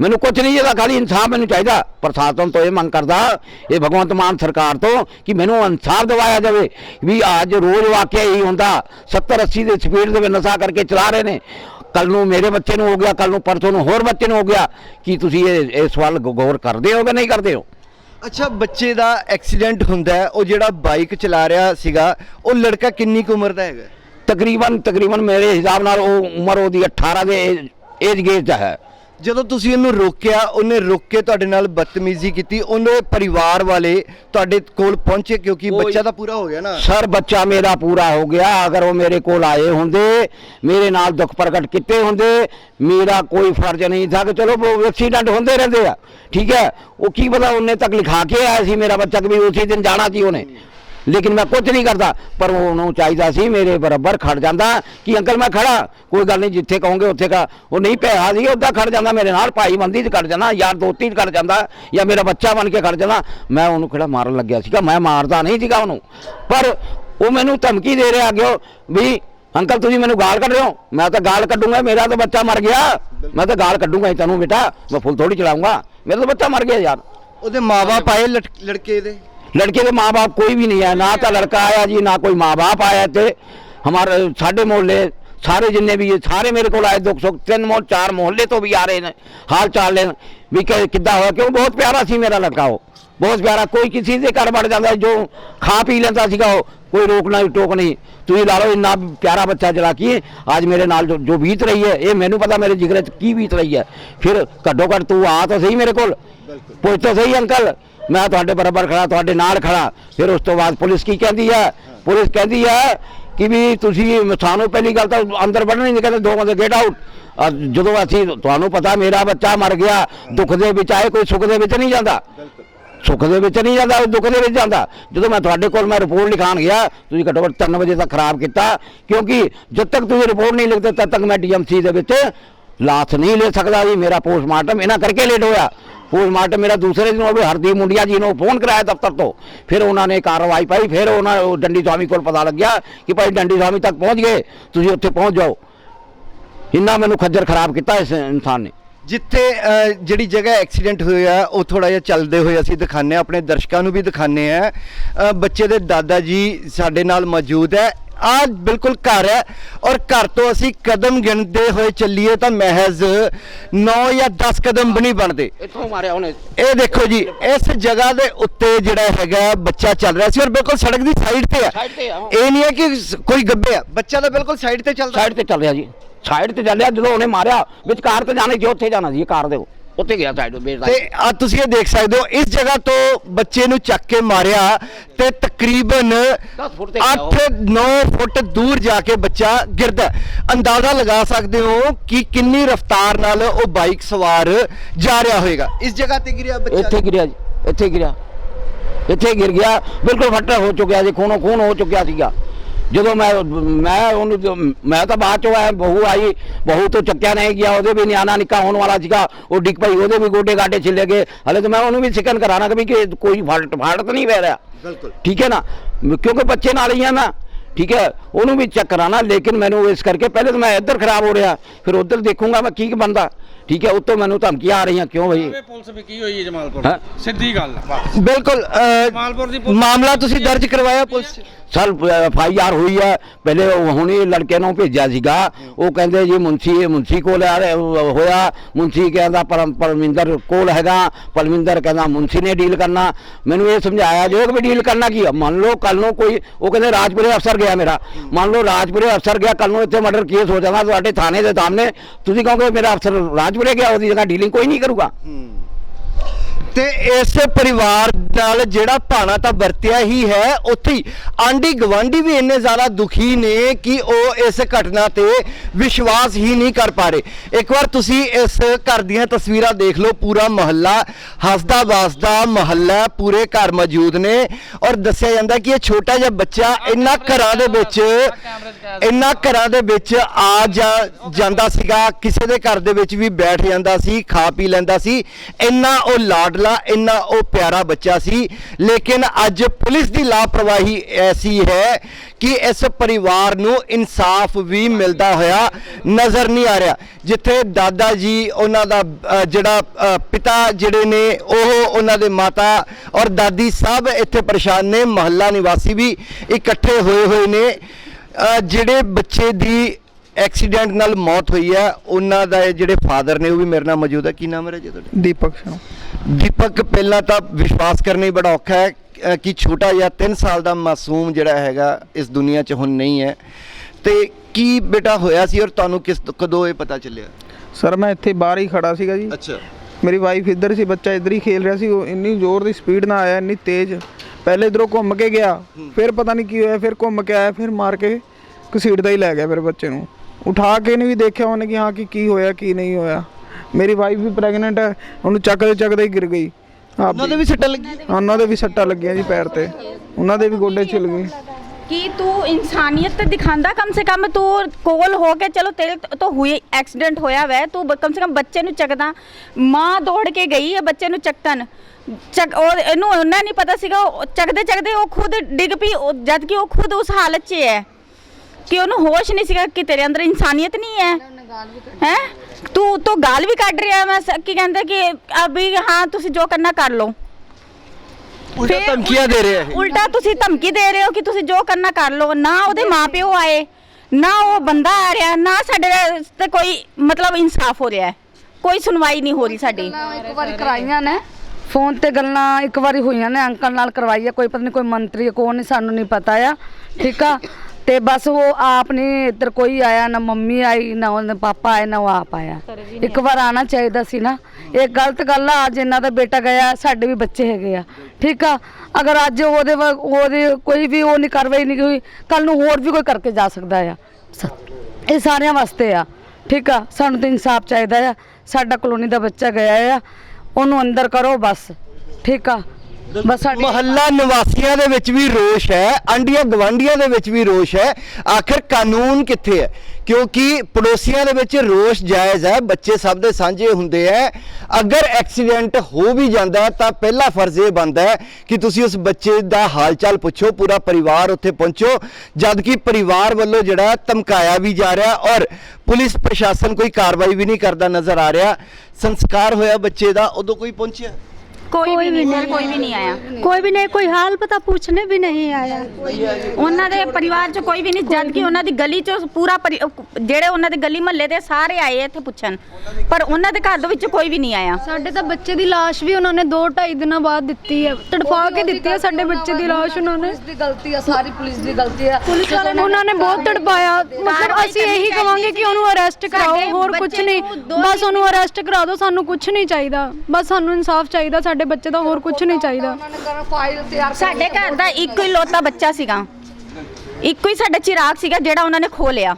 ਮੈਨੂੰ ਕੁਝ ਨਹੀਂ ਇਹਦਾ ਖਾਲੀ ਇਨਸਾਫ ਮੈਨੂੰ ਚਾਹੀਦਾ। ਪ੍ਰਸ਼ਾਸਨ ਤੋਂ ਇਹ ਮੰਗ ਕਰਦਾ ਇਹ ਭਗਵੰਤ ਮਾਨ ਸਰਕਾਰ ਤੋਂ ਕਿ ਮੈਨੂੰ ਇਨਸਾਫ ਦਿਵਾਇਆ ਜਾਵੇ। ਵੀ ਅੱਜ ਰੋਜ਼ ਵਾਕਿਆ ਹੀ ਹੁੰਦਾ 70 80 ਦੇ ਸਪੀਡ ਦੇ ਵਿੱਚ ਨਸ਼ਾ ਕਰਕੇ ਚਲਾ ਰਹੇ ਨੇ। ਕੱਲ ਨੂੰ ਮੇਰੇ ਬੱਚੇ ਨੂੰ ਹੋ ਗਿਆ ਕੱਲ ਨੂੰ ਪਰਸੋਂ ਨੂੰ ਹੋਰ ਬੱਚੇ ਨੂੰ ਹੋ ਗਿਆ। ਕੀ ਤੁਸੀਂ ਇਹ ਇਸ ਵੱਲ ਗੌ- ਗੌਰ ਕਰਦੇ ਹੋ ਕਿ ਨਹੀਂ ਕਰਦੇ ਹੋ? ਅੱਛਾ ਬੱਚੇ ਦਾ ਐਕਸੀਡੈਂਟ ਹੁੰਦਾ ਉਹ ਜਿਹੜਾ ਬਾਈਕ ਚਲਾ ਰਿਹਾ ਸੀਗਾ ਉਹ ਲੜਕਾ ਕਿੰਨੀ ਕੁ ਉਮਰ ਦਾ ਹੈਗਾ? ਤਕਰੀਬਨ ਤਕਰੀਬਨ ਮੇਰੇ ਹਿਸਾਬ ਨਾਲ ਉਹ ਉਮਰ ਉਹਦੀ 18 ਦੇ ਏਜ ਗੇਜ ਦਾ ਹੈ। ਜਦੋਂ ਤੁਸੀਂ ਉਹਨੂੰ ਰੋਕਿਆ ਉਹਨੇ ਰੁਕ ਕੇ ਤੁਹਾਡੇ ਨਾਲ ਬਦਤਮੀਜ਼ੀ ਕੀਤੀ ਉਹਨੇ ਪਰਿਵਾਰ ਵਾਲੇ ਤੁਹਾਡੇ ਕੋਲ ਪਹੁੰਚੇ ਕਿਉਂਕਿ ਬੱਚਾ ਤਾਂ ਪੂਰਾ ਹੋ ਗਿਆ ਨਾ। ਸਰ ਬੱਚਾ ਮੇਰਾ ਪੂਰਾ ਹੋ ਗਿਆ। ਅਗਰ ਉਹ ਮੇਰੇ ਕੋਲ ਆਏ ਹੁੰਦੇ ਮੇਰੇ ਨਾਲ ਦੁੱਖ ਪ੍ਰਗਟ ਕੀਤੇ ਹੁੰਦੇ ਮੇਰਾ ਕੋਈ ਫਰਜ਼ ਨਹੀਂ ਥਾ ਕਿ ਚਲੋ ਉਹ ਐਕਸੀਡੈਂਟ ਹੁੰਦੇ ਰਹਿੰਦੇ ਆ। ਠੀਕ ਹੈ? ਉਹ ਕੀ ਪਤਾ ਉਹਨੇ ਤੱਕ ਲਿਖਾ ਕੇ ਆਇਆ ਸੀ ਮੇਰਾ ਬੱਚਾ ਕਿ ਵੀ ਉਸੇ ਦਿਨ ਜਾਣਾ ਸੀ ਉਹਨੇ। ਲੇਕਿਨ ਮੈਂ ਕੁਝ ਨਹੀਂ ਕਰਦਾ। ਪਰ ਉਹਨੂੰ ਚਾਹੀਦਾ ਸੀ ਮੇਰੇ ਬਰਾਬਰ ਖੜ ਜਾਂਦਾ। ਕਿ ਅੰਕਲ ਮੈਂ ਖੜਾ, ਕੋਈ ਗੱਲ ਨਹੀਂ, ਜਿੱਥੇ ਕਹੋਗੇ ਉੱਥੇ ਕਾ ਉਹ ਨਹੀਂ ਪੈਸਾ ਸੀ, ਉੱਦਾਂ ਖੜ ਜਾਂਦਾ ਮੇਰੇ ਨਾਲ, ਭਾਈ ਬੰਦੀ ਚ ਖੜ ਜਾਂਦਾ, ਯਾਰ ਦੋਸਤੀ ਚ ਖੜ ਜਾਂਦਾ, ਜਾਂ ਮੇਰਾ ਬੱਚਾ ਬਣ ਕੇ ਖੜ ਜਾਂਦਾ। ਮੈਂ ਉਹਨੂੰ ਕਿਹੜਾ ਮਾਰਨ ਲੱਗਿਆ ਸੀਗਾ, ਮੈਂ ਮਾਰਦਾ ਨਹੀਂ ਸੀਗਾ ਉਹਨੂੰ। ਪਰ ਉਹ ਮੈਨੂੰ ਧਮਕੀ ਦੇ ਰਿਹਾ ਅੱਗੇ ਵੀ, ਅੰਕਲ ਤੁਸੀਂ ਮੈਨੂੰ ਗਾਲ ਕੱਢ ਰਹੇ ਹੋ? ਮੈਂ ਤਾਂ ਗਾਲ ਕੱਢੂੰਗਾ, ਮੇਰਾ ਤਾਂ ਬੱਚਾ ਮਰ ਗਿਆ। ਮੈਂ ਤਾਂ ਗਾਲ ਕੱਢੂੰਗਾ ਤੈਨੂੰ ਬੇਟਾ, ਮੈਂ ਫੁੱਲ ਥੋੜੀ ਚਲਾਉਂਗਾ ਮੇਰਾ ਤਾਂ ਬੱਚਾ ਮਰ ਗਿਆ ਯਾਰ। ਉਹਦੇ ਮਾਪੇ ਆਏ ਲਟ- ਲੜਕੇ ਦੇ? लड़के के माँ बाप कोई भी नहीं आया। ना अच्छा। तो लड़का आया जी ना कोई माँ बाप आया थे। हमारे साढ़े मोहल्ले सारे जिन्हें भी ये सारे मेरे को आए दुख सुख तीन मोह चार मोहल्ले तो भी आ रहे हैं हाल चाल भी किदा हुआ? क्यों? बहुत प्यारा सी मेरा लड़का हो। बहुत प्यारा। कोई किसी से घर बढ़ जाता जो खा पी लेता सी हो कोई रोकना ही टोक नहीं। तू ला लो इन्ना प्यारा बच्चा जरा की आज मेरे नाल जो, जो बीत रही है ये मैनू पता मेरे जिगरे की बीत रही है। फिर घटो घट तू आ तो सही मेरे को पूछ तो सही अंकल। ਮੈਂ ਤੁਹਾਡੇ ਬਰਾਬਰ ਖੜਾ, ਤੁਹਾਡੇ ਨਾਲ ਖੜਾ। ਫਿਰ ਉਸ ਤੋਂ ਬਾਅਦ ਪੁਲਿਸ ਕੀ ਕਹਿੰਦੀ ਹੈ? ਪੁਲਿਸ ਕਹਿੰਦੀ ਹੈ ਕਿ ਵੀ ਤੁਸੀਂ ਸਾਨੂੰ ਪਹਿਲੀ ਗੱਲ ਤਾਂ ਅੰਦਰ ਵੜਨਾ ਹੀ ਨਹੀਂ ਕਹਿੰਦੇ ਦੋ ਬੰਦੇ ਗੇਟ ਆਊਟ ਜਦੋਂ ਅਸੀਂ, ਤੁਹਾਨੂੰ ਪਤਾ ਮੇਰਾ ਬੱਚਾ ਮਰ ਗਿਆ, ਦੁੱਖ ਦੇ ਵਿੱਚ ਆਏ, ਕੋਈ ਸੁੱਖ ਦੇ ਵਿੱਚ ਨਹੀਂ ਜਾਂਦਾ। ਸੁੱਖ ਦੇ ਵਿੱਚ ਨਹੀਂ ਜਾਂਦਾ, ਉਹ ਦੁੱਖ ਦੇ ਵਿੱਚ ਜਾਂਦਾ। ਜਦੋਂ ਮੈਂ ਤੁਹਾਡੇ ਕੋਲ ਮੈਂ ਰਿਪੋਰਟ ਲਿਖਾਣ ਗਿਆ, ਤੁਸੀਂ ਘੱਟੋ ਘੱਟ 3 ਵਜੇ ਤੱਕ ਖਰਾਬ ਕੀਤਾ, ਕਿਉਂਕਿ ਜਦ ਤੱਕ ਤੁਸੀਂ ਰਿਪੋਰਟ ਨਹੀਂ ਲਿਖਦੇ, ਤਦ ਤੱਕ ਮੈਂ ਡੀਐਮਸੀ ਦੇ ਵਿੱਚ ਲਾਸ਼ ਨਹੀਂ ਲੈ ਸਕਦਾ ਜੀ, ਮੇਰਾ ਪੋਸਟਮਾਰਟਮ ਇਹਨਾਂ ਕਰਕੇ ਲੇਟ ਹੋਇਆ। ਪੋਸਟਮਾਰਟਮ ਮੇਰਾ ਦੂਸਰੇ ਦਿਨ ਉਹ ਵੀ ਹਰਦੀਪ ਮੁੰਡਿਆ ਜੀ ਨੂੰ ਫੋਨ ਕਰਾਇਆ ਦਫ਼ਤਰ ਤੋਂ। ਫਿਰ ਉਹਨਾਂ ਨੇ ਕਾਰਵਾਈ ਪਾਈ, ਫਿਰ ਉਹਨਾਂ ਉਹ ਡੰਡੀ ਸਵਾਮੀ ਕੋਲ ਪਤਾ ਲੱਗਿਆ ਕਿ ਭਾਈ ਡੰਡੀ ਸਵਾਮੀ ਤੱਕ ਪਹੁੰਚ ਗਏ, ਤੁਸੀਂ ਉੱਥੇ ਪਹੁੰਚ ਜਾਓ। ਇੰਨਾ ਮੈਨੂੰ ਖੱਜਰ ਖਰਾਬ ਕੀਤਾ ਇਸ ਇਨਸਾਨ ਨੇ। ਜਿੱਥੇ ਜਿਹੜੀ ਜਗ੍ਹਾ ਐਕਸੀਡੈਂਟ ਹੋਇਆ ਉਹ ਥੋੜਾ ਜਿਹਾ ਚੱਲਦੇ ਹੋਏ ਅਸੀਂ ਦਿਖਾਣੇ ਆਪਣੇ ਦਰਸ਼ਕਾਂ ਨੂੰ ਵੀ ਦਿਖਾਣੇ ਆ ਬੱਚੇ ਦੇ ਦਾਦਾ ਜੀ ਸਾਡੇ ਨਾਲ ਮੌਜੂਦ ਹੈ। ਆ ਬਿਲਕੁਲ ਘਰ ਹੈ ਔਰ ਘਰ ਤੋਂ ਅਸੀਂ ਕਦਮ ਗਿਣਦੇ ਹੋਏ ਚੱਲੀਏ ਤਾਂ ਮਹਿਜ਼ 9 ਜਾਂ 10 ਕਦਮ ਨਹੀਂ ਬਣਦੇ। ਇੱਥੋਂ ਮਾਰਿਆ ਉਹਨੇ। ਇਹ ਦੇਖੋ ਜੀ ਇਸ ਜਗ੍ਹਾ ਦੇ ਉੱਤੇ ਜਿਹੜਾ ਹੈਗਾ ਬੱਚਾ ਚੱਲ ਰਿਹਾ ਸੀ ਔਰ ਬਿਲਕੁਲ ਸੜਕ ਦੀ ਸਾਈਡ ਤੇ ਹੈ। ਇਹ ਨਹੀਂ ਹੈ ਕਿ ਕੋਈ ਗੱਬੇ ਆ। ਬੱਚਾ ਤਾਂ ਬਿਲਕੁਲ ਸਾਈਡ ਤੇ ਚੱਲਦਾ। ਸਾਈਡ ਤੇ ਚੱਲ ਰਿਹਾ ਜੀ। ਸਾਈਡ ਤੇ ਚੱਲਿਆ ਜਦੋਂ ਉਹਨੇ ਮਾਰਿਆ ਵਿੱਚ ਕਾਰ ਤੇ ਜਾਣਾ ਸੀ ਉੱਥੇ ਜਾਣਾ ਸੀ ਕਾਰ ਦੇ ਉੱਥੇ ਗਿਆ ਸਾਈਡ ਤੇ ਤੇ ਆ ਤੁਸੀਂ ਇਹ ਦੇਖ ਸਕਦੇ ਹੋ ਇਸ ਜਗ੍ਹਾ ਤੋਂ ਬੱਚੇ ਨੂੰ ਚੱਕ ਕੇ ਮਾਰਿਆ ਤੇ ਤਕਰੀਬਨ 10 ਫੁੱਟ ਤੇ ਗਿਆ ਉਹ। 8-9 ਫੁੱਟ ਦੂਰ ਜਾ ਕੇ ਬੱਚਾ ਗਿਰਦਾ। ਅੰਦਾਜ਼ਾ ਲਗਾ ਸਕਦੇ ਹੋ ਕਿ ਕਿੰਨੀ ਰਫ਼ਤਾਰ ਨਾਲ ਉਹ ਬਾਈਕ ਸਵਾਰ ਜਾ ਰਿਹਾ ਹੋਵੇਗਾ। ਇਸ ਜਗ੍ਹਾ ਤੇ ਗਿਰਿਆ ਬੱਚਾ। ਇੱਥੇ ਗਿਰਿਆ ਜੀ ਇੱਥੇ ਗਿਰਿਆ। ਇੱਥੇ ਗਿਰ ਗਿਆ ਬਿਲਕੁਲ ਫੱਟਾ ਹੋ ਚੁੱਕਿਆ ਜੀ ਖੂਨੋ ਖੂਨ ਹੋ ਚੁੱਕਿਆ ਸੀਗਾ। ਜਦੋਂ ਮੈਂ ਮੈਂ ਉਹਨੂੰ ਮੈਂ ਤਾਂ ਬਾਅਦ ਚੋਂ ਆਇਆ ਬਹੂ ਆਈ ਬਹੂ ਤੋਂ ਚੱਕਿਆ ਨਹੀਂ ਗਿਆ ਉਹਦੇ ਵੀ ਨਿਆਣਾ ਨਿੱਕਾ ਹੋਣ ਵਾਲਾ ਸੀਗਾ ਉਹ ਡਿੱਗ ਪਈ ਉਹਦੇ ਵੀ ਗੋਡੇ ਗਾਡੇ ਛਿੱਲੇ ਗਏ। ਹਲੇ ਤਾਂ ਮੈਂ ਉਹਨੂੰ ਵੀ ਸਿਕਨ ਕਰਾਣਾ ਕਿ ਵੀ ਕੋਈ ਫਾਲਟ ਫਾਲਟ ਨਹੀਂ ਪੈ ਰਿਹਾ। ਬਿਲਕੁਲ। ਠੀਕ ਹੈ ਨਾ? ਕਿਉਂਕਿ ਬੱਚੇ ਨਾਲ ਹੀ ਆ ਮੈਂ। ਠੀਕ ਹੈ? ਉਹਨੂੰ ਵੀ ਚੈੱਕ ਕਰਾਣਾ ਲੇਕਿਨ ਮੈਨੂੰ ਇਸ ਕਰਕੇ ਪਹਿਲੇ ਤਾਂ ਮੈਂ ਇੱਧਰ ਖਰਾਬ ਹੋ ਰਿਹਾ ਫਿਰ ਉੱਧਰ ਦੇਖੂੰਗਾ ਮੈਂ ਕੀ ਬਣਦਾ ਠੀਕ ਹੈ ਉੱਤੋਂ ਮੈਨੂੰ ਧਮਕੀਆਂ ਆ ਰਹੀਆਂ ਕਿਉਂ ਬਈ? ਪੁਲਿਸ ਵੀ ਕੀ ਹੋਈ ਹੈ ਜਮਾਲਪੁਰ? ਹੈਂ? ਸਿੱਧੀ ਗੱਲ ਅ, ਜਮਾਲਪੁਰ ਦੀ ਪੁਲਿਸ ਮਾਮਲਾ ਤੁਸੀਂ ਦਰਜ ਕਰਵਾਇਆ police? Sir F I R ਹੋਈ ਹੈ। ਪਹਿਲੇ ਉਹ ਹੁਣੀ ਲੜਕੇ ਨੂੰ ਭੇਜਿਆ ਸੀਗਾ। ਉਹ ਕਹਿੰਦੇ ਜੀ ਮੁੰਸੀ ਮੁੰਸੀ ਕੋਲ ਆ ਰਿਹਾ, ਹੋਇਆ। ਮੁੰਸੀ ਕਹਿੰਦਾ ਪਰਮ ਪਰਮਿੰਦਰ ਕੋਲ ਹੈਗਾ। ਪਰਮਿੰਦਰ ਕਹਿੰਦਾ ਮੁੰਸੀ ਨੇ ਡੀਲ ਕਰਨਾ। ਮੈਨੂੰ ਇਹ ਸਮਝਾਇਆ ਜੋ ਕਿ ਡੀਲ ਕਰਨਾ ਕੀ ਆ? ਮੰਨ ਲਓ ਕੱਲ ਨੂੰ ਕੋਈ ਉਹ ਕਹਿੰਦੇ ਰਾਜਪੁਰੇ ਅਫਸਰ ਗਿਆ ਮੇਰਾ। ਮੰਨ ਲਓ ਰਾਜਪੁਰੇ ਅਫਸਰ ਗਿਆ ਕੱਲ ਨੂੰ ਇੱਥੇ ਮਰਡਰ ਕੇਸ ਹੋ ਜਾਣਾ ਤੁਹਾਡੇ ਥਾਣੇ ਦੇ ਸਾਹਮਣੇ। ਤੁਸੀਂ ਕਹੋਗੇ ਮੇਰਾ ਅਫਸਰ ਰਾਜਪੁਰੇ ਗਿਆ ਉਹਦੀ ਜਗ੍ਹਾ ਡੀਲਿੰਗ ਕੋਈ ਨਹੀਂ ਕਰੂਗਾ। ਤੇ ਇਸ ਪਰਿਵਾਰ ਨਾਲ ਜਿਹੜਾ ਭਾਣਾ ਤਾਂ ਵਰਤਿਆ ਹੀ ਹੈ ਉੱਥੇ ਹੀ ਆਂਢੀ ਗਵਾਂਢੀ ਵੀ ਇੰਨੇ ਜ਼ਿਆਦਾ ਦੁਖੀ ਨੇ ਕਿ ਉਹ ਇਸ ਘਟਨਾ ਤੇ ਵਿਸ਼ਵਾਸ ਹੀ ਨਹੀਂ ਕਰ ਪਾ ਰਹੇ। ਇੱਕ ਵਾਰ ਤੁਸੀਂ ਇਸ ਘਰ ਦੀਆਂ ਤਸਵੀਰਾਂ ਦੇਖ ਲਓ ਪੂਰਾ ਮਹੱਲਾ ਹੱਸਦਾ ਵਾਸਦਾ ਮਹੱਲਾ ਪੂਰੇ ਘਰ ਮੌਜੂਦ ਨੇ ਔਰ ਦੱਸਿਆ ਜਾਂਦਾ ਕਿ ਇਹ ਛੋਟਾ ਜਿਹਾ ਬੱਚਾ ਇੰਨਾ ਘਰਾਂ ਦੇ ਵਿੱਚ ਇੰਨਾ ਘਰਾਂ ਦੇ ਵਿੱਚ ਆ ਜਾ- ਜਾਂਦਾ ਸੀਗਾ ਕਿਸੇ ਦੇ ਘਰ ਦੇ ਵਿੱਚ ਵੀ ਬੈਠ ਜਾਂਦਾ ਸੀ ਖਾ ਪੀ ਲੈਂਦਾ ਸੀ। ਇੰਨਾ ਉਹ ਲਾਡਲਾ ਇੰਨਾ ਉਹ ਪਿਆਰਾ ਬੱਚਾ ਸੀ। ਲੇਕਿਨ ਅੱਜ ਪੁਲਿਸ ਦੀ ਲਾਪਰਵਾਹੀ ਐਸੀ ਹੈ ਕਿ ਇਸ ਪਰਿਵਾਰ ਨੂੰ ਇਨਸਾਫ ਵੀ ਮਿਲਦਾ ਹੋਇਆ ਨਜ਼ਰ ਨਹੀਂ ਆ ਰਿਹਾ। ਜਿੱਥੇ ਦਾਦਾ ਜੀ, ਉਹਨਾਂ ਦਾ ਜਿਹੜਾ ਪਿਤਾ ਜਿਹੜੇ ਨੇ, ਉਹ ਉਹਨਾਂ ਦੇ ਮਾਤਾ ਔਰ ਦਾਦੀ ਸਭ ਇੱਥੇ ਪਰੇਸ਼ਾਨ ਨੇ। ਮਹੱਲਾ ਨਿਵਾਸੀ ਵੀ ਇਕੱਠੇ ਹੋਏ ਹੋਏ ਨੇ। ਜਿਹੜੇ ਬੱਚੇ ਦੀ ਐਕਸੀਡੈਂਟ ਨਾਲ ਮੌਤ ਹੋਈ ਹੈ, ਉਹਨਾਂ ਦਾ ਜਿਹੜੇ ਫਾਦਰ ਨੇ, ਉਹ ਵੀ ਮੇਰੇ ਨਾਲ ਮੌਜੂਦ ਹੈ। ਕੀ ਨਾਮ ਹੈ ਰਾਜੇ ਤੁਹਾਡਾ? ਦੀਪਕ ਸਿੰਘ ਦੀਪਕ ਪਹਿਲਾਂ ਤਾਂ ਵਿਸ਼ਵਾਸ ਕਰਨਾ ਹੀ ਬੜਾ ਔਖਾ ਹੈ ਕਿ ਛੋਟਾ ਜਿਹਾ 3 ਸਾਲ ਦਾ ਮਾਸੂਮ ਜਿਹੜਾ ਹੈਗਾ ਇਸ ਦੁਨੀਆ 'ਚ ਹੁਣ ਨਹੀਂ ਹੈ। ਤੇ ਕੀ ਬੇਟਾ ਹੋਇਆ ਸੀ ਔਰ ਤੁਹਾਨੂੰ ਕਿਸ ਕਦੋਂ ਇਹ ਪਤਾ ਚੱਲਿਆ? ਸਰ ਮੈਂ ਇੱਥੇ ਬਾਹਰ ਹੀ ਖੜਾ ਸੀਗਾ ਜੀ। ਅੱਛਾ। ਮੇਰੀ ਵਾਈਫ ਇੱਧਰ ਸੀ ਬੱਚਾ ਇੱਧਰ ਹੀ ਖੇਲ ਰਿਹਾ ਸੀ ਉਹ ਇੰਨੀ ਜ਼ੋਰ ਦੀ ਸਪੀਡ ਨਾਲ ਆਇਆ ਇੰਨੀ ਤੇਜ਼। ਪਹਿਲੇ ਇਧਰੋਂ ਘੁੰਮ ਕੇ ਗਿਆ ਫਿਰ ਪਤਾ ਨਹੀਂ ਕੀ ਹੋਇਆ ਫਿਰ ਘੁੰਮ ਕੇ ਆਇਆ ਫਿਰ ਮਾਰ ਕੇ ਘਸੀੜਦਾ ਹੀ ਲੈ ਗਿਆ ਮੇਰੇ ਬੱਚੇ ਨੂੰ। ਉਠਾ ਕੇ ਨਹੀਂ ਵੀ ਦੇਖਿਆ ਉਹਨੇ ਕਿ ਹਾਂ ਕਿ ਕੀ ਹੋਇਆ ਕੀ ਨਹੀਂ ਹੋਇਆ। ਮੇਰੀ ਵਾਈਫ ਵੀ ਪ੍ਰੈਗਨੈਂਟ ਹੈ ਉਹਨੂੰ ਚੱਕਦੇ ਚੱਕਦੇ ਹੀ ਗਿਰ ਗਈ। ਆਪ ਉਹਨਾਂ ਦੇ ਵੀ ਸੱਟਾਂ ਲੱਗੀ ਉਹਨਾਂ ਦੇ ਵੀ ਸੱਟਾਂ ਲੱਗੀਆਂ ਜੀ ਪੈਰ ਤੇ। ਉਹਨਾਂ ਦੇ ਵੀ ਗੋਡੇ ਛਿਲ ਗਏ। ਕਿ ਤੂੰ ਇਨਸਾਨੀਅਤ ਤੇ ਦਿਖਾਉਂਦਾ ਕਮ ਸੇ ਕਮ? ਤੂੰ ਕੋਲ ਹੋ ਕੇ ਚਲੋ ਤੇਰੇ ਤੋਂ- ਤੋਂ ਹੋਈ ਐਕਸੀਡੈਂਟ ਹੋਇਆ ਵੈ। ਤੂੰ ਬ- ਕਮ ਸੇ ਕਮ ਬੱਚੇ ਨੂੰ ਚੱਕਦਾ। ਮਾਂ ਦੌੜ ਕੇ ਗਈ ਹੈ ਬੱਚੇ ਨੂੰ ਚੱਕਣ। ਚੱਕ ਉਹ ਇਹਨੂੰ ਉਹਨਾਂ ਨਹੀਂ ਪਤਾ ਸੀਗਾ। ਉਹ ਚੱਕਦੇ ਚੱਕਦੇ ਉਹ ਖੁਦ ਡਿੱਗ ਪਈ। ਉਹ- ਜਦ ਕਿ ਉਹ ਖੁਦ ਉਸ ਹਾਲਤ 'ਚ ਹੈ। ਕਿ ਉਹਨੂੰ ਹੋਸ਼ ਨਹੀਂ ਸੀਗਾ ਕਿ ਤੇਰੇ ਅੰਦਰ ਇਨਸਾਨੀਅਤ ਨਹੀਂ ਹੈ? ਹੈ? ਤੂੰ ਤੂੰ ਗਾਲ ਵੀ ਕੱਢ ਰਿਹਾ ਮੈਂ ਸ- ਕੀ ਕਹਿੰਦਾ ਕਿ ਅਭੀ ਹਾਂ ਤੁਸੀਂ ਜੋ ਕਰਨਾ ਕਰ ਲਓ। ਉਲਟਾ ਫਿਰ ਧਮਕੀਆਂ ਦੇ ਰਿਹਾ ਹੈ ਉਲਟਾ ਤੁਸੀਂ ਧਮਕੀ ਦੇ ਰਹੇ ਹੋ ਕਿ ਤੁਸੀਂ ਜੋ ਕਰਨਾ ਕਰ ਲਓ ਨਾ ਉਹਦੇ ਮਾਪਿਓ ਆਏ ਨਾ ਉਹ ਬੰਦਾ ਆ ਰਿਹਾ ਨਾ ਸਾਡੇ ਤੇ ਕੋਈ ਮਤਲਬ ਇਨਸਾਫ ਹੋ ਰਿਹਾ ਹੈ। ਕੋਈ ਸੁਣਵਾਈ ਨਹੀਂ ਹੋ ਰਹੀ ਸਾਡੀ। ਇੱਕ ਵਾਰੀ ਕਰਾਈਆਂ ਨੇ। ਫੋਨ ਤੇ ਗੱਲਾਂ ਇੱਕ ਵਾਰੀ ਹੋਈਆਂ ਨੇ ਅੰਕਲ ਨਾਲ ਕਰਵਾਈ ਆ ਕੋਈ ਪਤਾ ਨਹੀਂ ਕੋਈ ਮੰਤਰੀ ਕੋਣ ਨਹੀਂ ਸਾਨੂੰ ਨਹੀਂ ਪਤਾ ਆ। ਠੀਕ ਆ? ਤੇ ਬਸ ਉਹ ਆਪ ਨਹੀਂ ਇੱਧਰ ਕੋਈ ਆਇਆ ਨਾ ਮੰਮੀ ਆਈ ਨਾ ਉਹਦੇ ਪਾਪਾ ਆਏ ਨਾ ਉਹ ਆਪ ਆਇਆ। ਇੱਕ ਵਾਰ ਆਣਾ ਚਾਹੀਦਾ ਸੀ ਨਾ। ਇਹ ਗਲਤ ਗੱਲ ਆ ਅੱਜ ਇਹਨਾਂ ਦਾ ਬੇਟਾ ਗਿਆ ਸਾਡੇ ਵੀ ਬੱਚੇ ਹੈਗੇ ਆ। ਠੀਕ ਆ? ਅਗਰ ਅੱਜ ਉਹਦੇ ਵ- ਉਹਦੇ ਕੋਈ ਵੀ ਉਹ ਨਹੀਂ ਕਾਰਵਾਈ ਨਹੀਂ ਹੋਈ ਕੱਲ ਨੂੰ ਹੋਰ ਵੀ ਕੋਈ ਕਰਕੇ ਜਾ ਸਕਦਾ ਆ। ਸ- ਇਹ ਸਾਰਿਆਂ ਵਾਸਤੇ ਆ। ਠੀਕ ਆ? ਸਾਨੂੰ ਤਾਂ ਇਨਸਾਫ ਚਾਹੀਦਾ ਆ। ਸਾਡਾ ਕਲੋਨੀ ਦਾ ਬੱਚਾ ਗਿਆ ਆ। ਉਹਨੂੰ ਅੰਦਰ ਕਰੋ ਬਸ। ਠੀਕ ਆ? ਬਸ ਸਾਡੀ ਮਹੱਲਾ ਨਿਵਾਸੀਆਂ ਦੇ ਵਿੱਚ ਵੀ ਰੋਸ਼ ਹੈ ਆਂਡੀਆਂ ਗਵਾਂਡੀਆਂ ਦੇ ਵਿੱਚ ਵੀ ਰੋਸ਼ ਹੈ। ਆਖਰ ਕਾਨੂੰਨ ਕਿੱਥੇ ਹੈ? ਕਿਉਂਕਿ ਪੜੋਸੀਆਂ ਦੇ ਵਿੱਚ ਰੋਸ਼ ਜਾਇਜ਼ ਹੈ, ਬੱਚੇ ਸਭ ਦੇ ਸਾਂਝੇ ਹੁੰਦੇ ਹੈ। ਅਗਰ ਐਕਸੀਡੈਂਟ ਹੋ ਵੀ ਜਾਂਦਾ, ਤਾਂ ਪਹਿਲਾ ਫਰਜ਼ ਇਹ ਬਣਦਾ ਹੈ ਕਿ ਤੁਸੀਂ ਉਸ ਬੱਚੇ ਦਾ ਹਾਲ ਚਾਲ ਪੁੱਛੋ, ਪੂਰਾ ਪਰਿਵਾਰ ਉੱਥੇ ਪਹੁੰਚੋ। ਜਦ ਕਿ ਪਰਿਵਾਰ ਵੱਲੋਂ ਜਿਹੜਾ ਧਮਕਾਇਆ ਵੀ ਜਾ ਰਿਹਾ ਔਰ ਪੁਲਿਸ ਪ੍ਰਸ਼ਾਸਨ ਕੋਈ ਕਾਰਵਾਈ ਵੀ ਨਹੀਂ ਕਰਦਾ ਨਜ਼ਰ ਆ ਰਿਹਾ। ਸੰਸਕਾਰ ਹੋਇਆ ਬੱਚੇ ਦਾ, ਉਦੋਂ ਕੋਈ ਪਹੁੰਚਿਆ? ਕੋਈ ਵੀ ਨਹੀਂ ਸਰ ਕੋਈ ਵੀ ਨਹੀਂ ਆਇਆ। ਕੋਈ ਵੀ ਨਹੀਂ ਕੋਈ ਹਾਲ ਪਤਾ ਪੁੱਛਣੇ ਵੀ ਨਹੀਂ ਆਇਆ। ਉਹਨਾਂ ਦੇ ਪਰਿਵਾਰ ਚ ਕੋਈ ਵੀ ਨਹੀਂ ਜਦ ਕਿ ਉਹਨਾਂ ਦੀ ਗਲੀ ਚ ਪੂਰਾ ਪਰਿ- ਜਿਹੜੇ ਉਹਨਾਂ ਦੇ ਗਲੀ ਮਹੱਲੇ ਦੇ ਸਾਰੇ ਆਏ ਇੱਥੇ ਪੁੱਛਣ। ਪਰ ਉਹਨਾਂ ਦੇ ਘਰ ਦੇ ਵਿੱਚ ਕੋਈ ਵੀ ਨਹੀਂ ਆਇਆ। ਸਾਡੇ ਤਾਂ ਬੱਚੇ ਦੀ ਲਾਸ਼ ਵੀ ਉਹਨਾਂ ਨੇ 2.5 ਦਿਨਾਂ ਬਾਅਦ ਦਿੱਤੀ ਹੈ। ਤੜਪਾ ਕੇ ਦਿੱਤੀ ਹੈ ਸਾਡੇ ਬੱਚੇ ਦੀ ਲਾਸ਼ ਉਹਨਾਂ ਨੇ। ਦੀ ਗਲਤੀ ਆ ਸਾਰੀ ਪੁਲਿਸ ਦੀ ਗਲਤੀ ਆ। ਪੁਲਿਸ ਵਾਲਿਆਂ ਨੇ ਉਹਨਾਂ ਨੇ ਬਹੁਤ ਤੜਪਾਇਆ ਮਤਲਬ ਅਸੀਂ ਇਹੀ ਕਵਾਂਗੇ ਕਿ ਉਹਨੂੰ ਅਰੈਸਟ ਕਰਾਓ ਸਾਡੇ ਹੋਰ ਕੁਝ ਬੱਚੇ ਨਹੀਂ। ਨੂੰ ਦੋ ਬਸ ਉਹਨੂੰ ਅਰੈਸਟ ਕਰਾ ਦਿਓ ਸਾਨੂੰ ਕੁਝ ਨਹੀਂ ਚਾਹੀਦਾ। ਬਸ ਸਾਨੂੰ ਇਨਸਾਫ ਚਾਹੀਦਾ ਸਾਡੇ ਬੱਚੇ ਦਾ ਹੋਰ ਕੁਝ ਨਹੀਂ ਚਾਹੀਦਾ। ਸਾਡੇ ਘਰ ਦਾ ਇੱਕੋ ਹੀ ਲੋਤਾ ਬੱਚਾ ਸੀਗਾ। ਇੱਕੋ ਹੀ ਸਾਡਾ ਚਿਰਾਗ ਸੀਗਾ ਜਿਹੜਾ ਉਹਨਾਂ ਨੇ ਖੋ ਲਿਆ।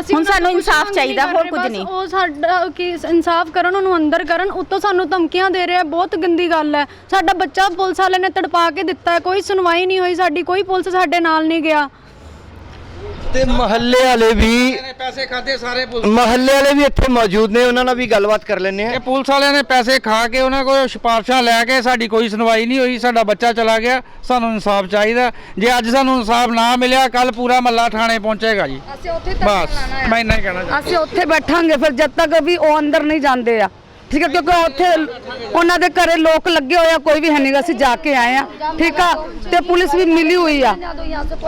ਅਸੀਂ ਹੁਣ ਸਾਨੂੰ ਇਨਸਾਫ ਚਾਹੀਦਾ, ਹੋਰ ਕੁਝ ਨਹੀਂ। ਉਹ ਸਾਡਾ ਕਿ ਇਨਸਾਫ ਕਰਨ ਉਹਨੂੰ ਅੰਦਰ ਕਰਨ ਉੱਤੋਂ ਸਾਨੂੰ ਧਮਕੀਆਂ ਦੇ ਰਿਹਾ ਬਹੁਤ ਗੰਦੀ ਗੱਲ ਹੈ। ਸਾਡਾ ਬੱਚਾ ਪੁਲਿਸ ਵਾਲੇ ਨੇ ਤੜਪਾ ਕੇ ਦਿੱਤਾ ਕੋਈ ਸੁਣਵਾਈ ਨਹੀਂ ਹੋਈ ਸਾਡੀ ਕੋਈ ਪੁਲਿਸ ਸਾਡੇ ਨਾਲ ਨਹੀਂ ਗਿਆ। ਤੇ ਮਹੱਲੇ ਵਾਲੇ ਵੀ ਨੇ ਪੈਸੇ ਖਾਦੇ ਸਾਰੇ ਪੁਲਿਸ ਮਹੱਲੇ ਵਾਲੇ ਵੀ ਇੱਥੇ ਮੌਜੂਦ ਨੇ ਉਹਨਾਂ ਨਾਲ ਵੀ ਗੱਲਬਾਤ ਕਰ ਲੈਂਦੇ ਇਹ ਆ ਪੁਲਿਸ ਵਾਲਿਆਂ ਨੇ ਪੈਸੇ ਖਾ ਕੇ ਉਹਨਾਂ ਕੋਲ ਸਿਫਾਰਸ਼ਾਂ ਲੈ ਕੇ ਸਾਡੀ ਕੋਈ ਸੁਣਵਾਈ ਨਹੀਂ ਹੋਈ ਸਾਡਾ ਬੱਚਾ ਚਲਾ ਗਿਆ ਸਾਨੂੰ ਇਨਸਾਫ ਚਾਹੀਦਾ। ਜੇ ਅੱਜ ਸਾਨੂੰ ਇਨਸਾਫ ਨਾ ਮਿਲਿਆ ਕੱਲ ਪੂਰਾ ਮੱਲਾ ਥਾਣੇ ਪਹੁੰਚੇਗਾ ਜੀ। ਅਸੀਂ ਉੱਥੇ ਬਸ ਮੈਂ ਇੰਨਾ ਹੀ ਕਹਿਣਾ ਚਾਹੁੰਦਾ। ਅਸੀਂ ਉੱਥੇ ਬੈਠਾਂਗੇ ਫਿਰ ਜਦ ਤੱਕ ਵੀ ਉਹ ਅੰਦਰ ਨਹੀਂ ਜਾਂਦੇ ਆ। ਠੀਕ ਹੈ ਕਿਉਂਕਿ ਉੱਥੇ ਉਹਨਾਂ ਦੇ ਘਰੇ ਲੋਕ ਲੱਗੇ ਹੋਏ ਆ ਕੋਈ ਵੀ ਹੈ ਨਹੀਂਗਾ ਅਸੀਂ ਜਾ ਕੇ ਆਏ ਆ ਠੀਕ ਆ? ਤੇ ਪੁਲਿਸ ਵੀ ਮਿਲੀ ਹੋਈ ਆ।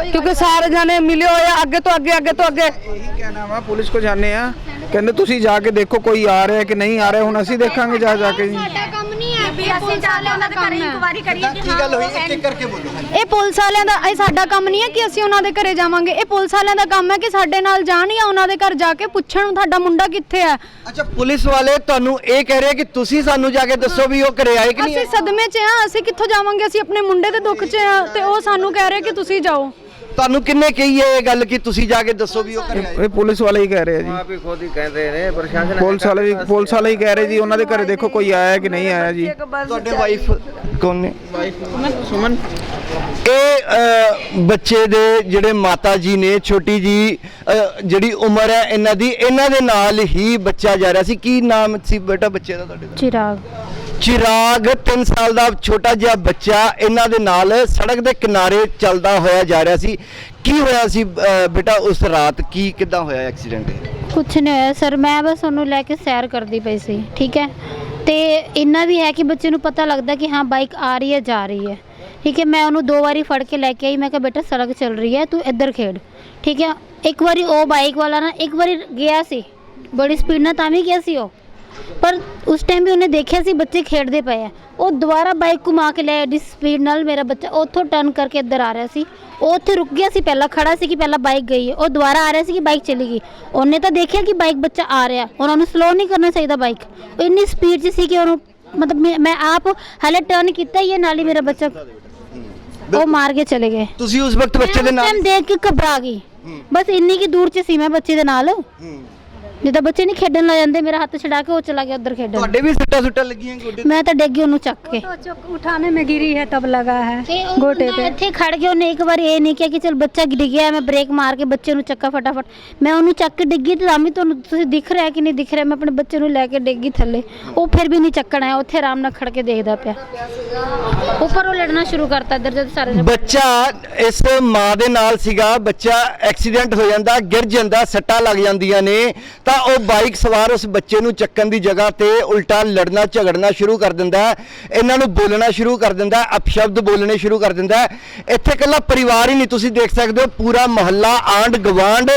ਕਿਉਂਕਿ ਸਾਰੇ ਜਾਣੇ ਮਿਲੇ ਹੋਏ ਆ ਅੱਗੇ ਤੋਂ ਅੱਗੇ ਅੱਗੇ ਤੋਂ ਅੱਗੇ। ਇਹੀ ਕਹਿਣਾ ਵਾ ਪੁਲਿਸ ਕੋ ਜਾਣੇ ਆ। ਕਹਿੰਦੇ ਤੁਸੀਂ ਜਾ ਕੇ ਦੇਖੋ ਕੋਈ ਆ ਰਿਹਾ ਕਿ ਨਹੀਂ ਆ ਰਿਹਾ ਹੁਣ ਅਸੀਂ ਦੇਖਾਂਗੇ ਜਾ ਜਾ ਕੇ ਜੀ। ਨਹੀਂ ਵੀ ਅਸੀਂ ਚੱਲ ਉਹਨਾਂ ਦੇ ਘਰੇ ਇਨਕੁਆਰੀ ਕਰੀਏ ਕਿ ਕੀ ਗੱਲ ਹੋਈ? ਇੱਕ ਇੱਕ ਕਰਕੇ ਬੋਲੋ ਇਹ ਪੁਲਿਸ ਵਾਲਿਆਂ ਦਾ ਇਹ ਸਾਡਾ ਕੰਮ ਨਹੀਂ ਹੈ ਕਿ ਅਸੀਂ ਉਹਨਾਂ ਦੇ ਘਰੇ ਜਾਵਾਂਗੇ। ਇਹ ਪੁਲਿਸ ਵਾਲਿਆਂ ਦਾ ਕੰਮ ਹੈ ਕਿ ਸਾਡੇ ਨਾਲ ਜਾਣ ਜਾਂ ਉਹਨਾਂ ਦੇ ਘਰ ਜਾ ਕੇ ਪੁੱਛਣ ਤੁਹਾਡਾ ਮੁੰਡਾ ਕਿੱਥੇ ਹੈ। ਅੱਛਾ ਪੁਲਿਸ ਵਾਲੇ ਤੁਹਾਨੂੰ ਇਹ ਕਹਿ ਰਹੇ ਕਿ ਤੁਸੀਂ ਸਾਨੂੰ ਜਾ ਕੇ ਦੱਸੋ ਵੀ ਉਹ ਘਰੇ ਆਏ ਕਿ ਨਹੀਂ? ਅਸੀਂ ਸਦਮੇ 'ਚ ਆ ਅਸੀਂ ਕਿੱਥੋਂ ਜਾਵਾਂਗੇ? ਅਸੀਂ ਆਪਣੇ ਮੁੰਡੇ ਦੇ ਦੁੱਖ 'ਚ ਆ ਤੇ ਉਹ ਸਾਨੂੰ ਕਹਿ ਰਹੇ ਕਿ ਤੁਸੀਂ ਜਾਓ। ਤੁਹਾਨੂੰ ਕਿੰਨੇ ਕਹੀ ਹੈ ਇਹ ਗੱਲ ਕਿ ਤੁਸੀਂ ਜਾ ਕੇ ਦੱਸੋ ਵੀ ਉਹ ਘਰੇ ਆਏ? ਇਹ ਪੁਲਿਸ ਵਾਲੇ ਹੀ ਕਹਿ ਰਹੇ ਆ ਜੀ। ਆਪ ਹੀ ਖੁਦ ਹੀ ਕਹਿੰਦੇ ਨੇ ਪ੍ਰਸ਼ਾਸਨ ਪੁਲਿਸ ਵਾਲੇ ਵੀ ਪੁਲਿਸ ਵਾਲੇ ਹੀ ਕਹਿ ਰਹੇ ਜੀ ਉਹਨਾਂ ਦੇ ਘਰੇ ਦੇਖੋ ਕੋਈ ਆਇਆ ਕਿ ਨਹੀਂ ਆਇਆ ਜੀ। ਤੁਹਾਡੇ ਵਾਈਫ ਕੌਣ ਨੇ? ਸੁਮਨ। ਇਹ ਅ, ਬੱਚੇ ਦੇ ਜਿਹੜੇ ਮਾਤਾ ਜੀ ਨੇ ਛੋਟੀ ਜੀ ਅ, ਜਿਹੜੀ ਉਮਰ ਹੈ ਇਹਨਾਂ ਦੀ ਇਹਨਾਂ ਦੇ ਨਾਲ ਹੀ ਬੱਚਾ ਜਾ ਰਿਹਾ ਸੀ। ਕੀ ਨਾਮ ਸੀ ਬੇਟਾ ਬੱਚੇ ਦਾ ਤੁਹਾਡੇ ਦਾ? ਚਿਰਾਗ। ਚਿਰਾਗ 3 ਸਾਲ ਦਾ ਛੋਟਾ ਜਿਹਾ ਬੱਚਾ, ਇਹਨਾਂ ਦੇ ਨਾਲ ਸੜਕ ਦੇ ਕਿਨਾਰੇ ਚੱਲਦਾ ਹੋਇਆ ਜਾ ਰਿਹਾ ਸੀ। ਕੀ ਹੋਇਆ ਸੀ ਬੇਟਾ ਉਸ ਰਾਤ? ਕੀ, ਕਿੱਦਾਂ ਹੋਇਆ ਐਕਸੀਡੈਂਟ? ਕੁਛ ਨਹੀਂ ਹੋਇਆ ਸਰ, ਮੈਂ ਬਸ ਉਹਨੂੰ ਲੈ ਕੇ ਸੈਰ ਕਰਦੀ ਪਈ ਸੀ, ਠੀਕ ਹੈ? ਤੇ ਇੰਨਾ ਵੀ ਹੈ ਕਿ ਬੱਚੇ ਨੂੰ ਪਤਾ ਲੱਗਦਾ ਕਿ ਹਾਂ, ਬਾਈਕ ਆ ਰਹੀ ਹੈ, ਜਾ ਰਹੀ ਹੈ। ਠੀਕ ਹੈ, ਮੈਂ ਉਹਨੂੰ ਦੋ ਵਾਰੀ ਫੜ ਕੇ ਲੈ ਕੇ ਆਈ, ਮੈਂ ਕਿਹਾ, ਬੇਟਾ, ਸੜਕ ਚੱਲ ਰਹੀ ਹੈ, ਤੂੰ ਇੱਧਰ ਖੇਡ। ਠੀਕ ਹੈ, ਇੱਕ ਵਾਰੀ ਉਹ ਬਾਈਕ ਵਾਲਾ ਨਾ, ਇੱਕ ਵਾਰੀ ਗਿਆ ਸੀ, ਬੜੀ ਸਪੀਡ ਨਾਲ ਤਾਂ ਵੀ ਗਿਆ ਸੀ ਉਹ। ਪਰ ਉਸ ਟਾਈਮ ਵੀ ਉਹਨੇ ਦੇਖਿਆ ਸੀ ਬੱਚੇ ਖੇਡਦੇ ਪਏ ਆ। ਉਹ ਦੁਬਾਰਾ ਬਾਈਕ ਘੁਮਾ ਕੇ ਲੈ ਜਿਸ ਸਪੀਡ ਨਾਲ ਮੇਰਾ ਬੱਚਾ ਉੱਥੋਂ ਟਰਨ ਕਰਕੇ ਇੱਧਰ ਆ ਰਿਹਾ ਸੀ। ਉਹ ਉੱਥੇ ਰੁਕ ਗਿਆ ਸੀ ਪਹਿਲਾਂ ਖੜਾ ਸੀ ਕਿ ਪਹਿਲਾਂ ਬਾਈਕ ਗਈ ਹੈ। ਉਹ ਦੁਬਾਰਾ ਆ ਰਿਹਾ ਸੀ ਕਿ ਬਾਈਕ ਚਲੀ ਗਈ। ਉਹਨੇ ਤਾਂ ਦੇਖਿਆ ਕਿ ਬਾਈਕ ਬੱਚਾ ਆ ਰਿਹਾ। ਉਹਨਾਂ ਨੂੰ ਸਲੋ ਨਹੀਂ ਕਰਨਾ ਚਾਹੀਦਾ ਬਾਈਕ ਉਹ ਇੰਨੀ ਸਪੀਡ 'ਚ ਸੀ ਕਿ ਉਹਨੂੰ ਮਤਲਬ ਮੈਂ- ਮੈਂ ਆਪ ਹਲੇ ਟਰਨ ਕੀਤਾ ਹੀ ਹੈ ਨਾਲ ਹੀ ਮੇਰਾ ਬੱਚਾ ਉਹ ਮਾਰ ਕੇ ਚਲੇ ਗਏ। ਤੁਸੀਂ ਉਸ ਵਕਤ ਬੱਚੇ ਦੇ ਮੈਂ ਉਸ ਨਾਲ ਦੇਖ ਕੇ ਘਬਰਾ ਗਈ। ਬਸ ਇੰਨੀ ਕੀ ਦੂਰ 'ਚ ਸੀ ਮੈਂ ਬੱਚੇ ਦੇ ਨਾਲ। ਜਿੱਦਾਂ ਬੱਚੇ ਨਹੀਂ ਖੇਡਣ ਲੱਗ ਜਾਂਦੇ ਮੇਰਾ ਹੱਥ ਛਡਾ ਕੇ ਉਹ ਚਲਾ ਗਿਆ ਉੱਧਰ ਖੇਡਣ ਤੁਹਾਡੇ ਵੀ ਸੱਟਾਂ ਸੁੱਟਾਂ ਲੱਗੀਆਂ ਗੋਡੇ ਮੈਂ ਤਾਂ ਡਿੱਗ ਗਈ ਉਹਨੂੰ ਚੱਕ ਕੇ उठाने में गिरी है तब लगा है ਤੇ ਉਹ ਨਾ ਇੱਥੇ ਖੜ ਕੇ ਉਹਨੇ ਇੱਕ ਵਾਰੀ ਇਹ ਨਹੀਂ ਕਿਹਾ ਕਿ ਚਲ ਬੱਚਾ ਡਿੱਗਿਆ ਮੈਂ ਬ੍ਰੇਕ ਮਾਰ ਕੇ ਬੱਚੇ ਨੂੰ ਚੱਕਾ ਫਟਾਫਟ ਮੈਂ ਉਹਨੂੰ ਚੱਕ ਕੇ ਡਿੱਗੀ ਤੇ ਲਾਮੀ ਤੁਹਾਨੂੰ ਤੁਸੀਂ ਦਿਖ ਰਿਹਾ ਕਿ ਨਹੀਂ ਦਿਖ ਰਿਹਾ ਮੈਂ ਆਪਣੇ ਬੱਚੇ ਨੂੰ ਲੈ ਕੇ ਡਿੱਗੀ ਥੱਲੇ ਉਹ ਫਿਰ ਵੀ ਨਹੀਂ ਚੱਕਣ ਆਇਆ ਉੱਥੇ ਆਰਾਮ ਨਾਲ ਖੜ ਕੇ ਦੇਖਦਾ ਪਿਆ ਉੱਪਰ ਉਹ ਲੜਨਾ ਸ਼ੁਰੂ ਕਰਤਾ ਇੱਧਰ ਜਦ ਸਾਰੇ ਨੇ ਬੱਚਾ ਇਸ ਮਾਂ ਦੇ ਨਾਲ ਸੀਗਾ ਬੱਚਾ ਐਕਸੀਡੈਂਟ ਹੋ ਜਾਂਦਾ ਗਿਰ ਜਾਂਦਾ ਸੱਟਾਂ ਲੱਗ ਜਾਂਦੀਆਂ ਨੇ ਤਾਂ ਉਹ ਬਾਈਕ ਸਵਾਰ ਉਸ ਬੱਚੇ ਨੂੰ ਚੱਕਣ ਦੀ ਜਗ੍ਹਾ ਤੇ ਉਲਟਾ ਲੜਨਾ, ਝਗੜਨਾ ਸ਼ੁਰੂ ਕਰ ਦਿੰਦਾ ਇਹਨਾਂ ਨੂੰ ਬੋਲਣਾ ਸ਼ੁਰੂ ਕਰ ਦਿੰਦਾ ਅਪਸ਼ਬਦ ਬੋਲਣੇ ਸ਼ੁਰੂ ਕਰ ਦਿੰਦਾ ਇੱਥੇ ਇਕੱਲਾ ਪਰਿਵਾਰ ਹੀ ਨਹੀਂ, ਤੁਸੀਂ ਦੇਖ ਸਕਦੇ ਹੋ, ਪੂਰਾ ਮਹੱਲਾ ਆਂਡ ਗਵਾਂਡ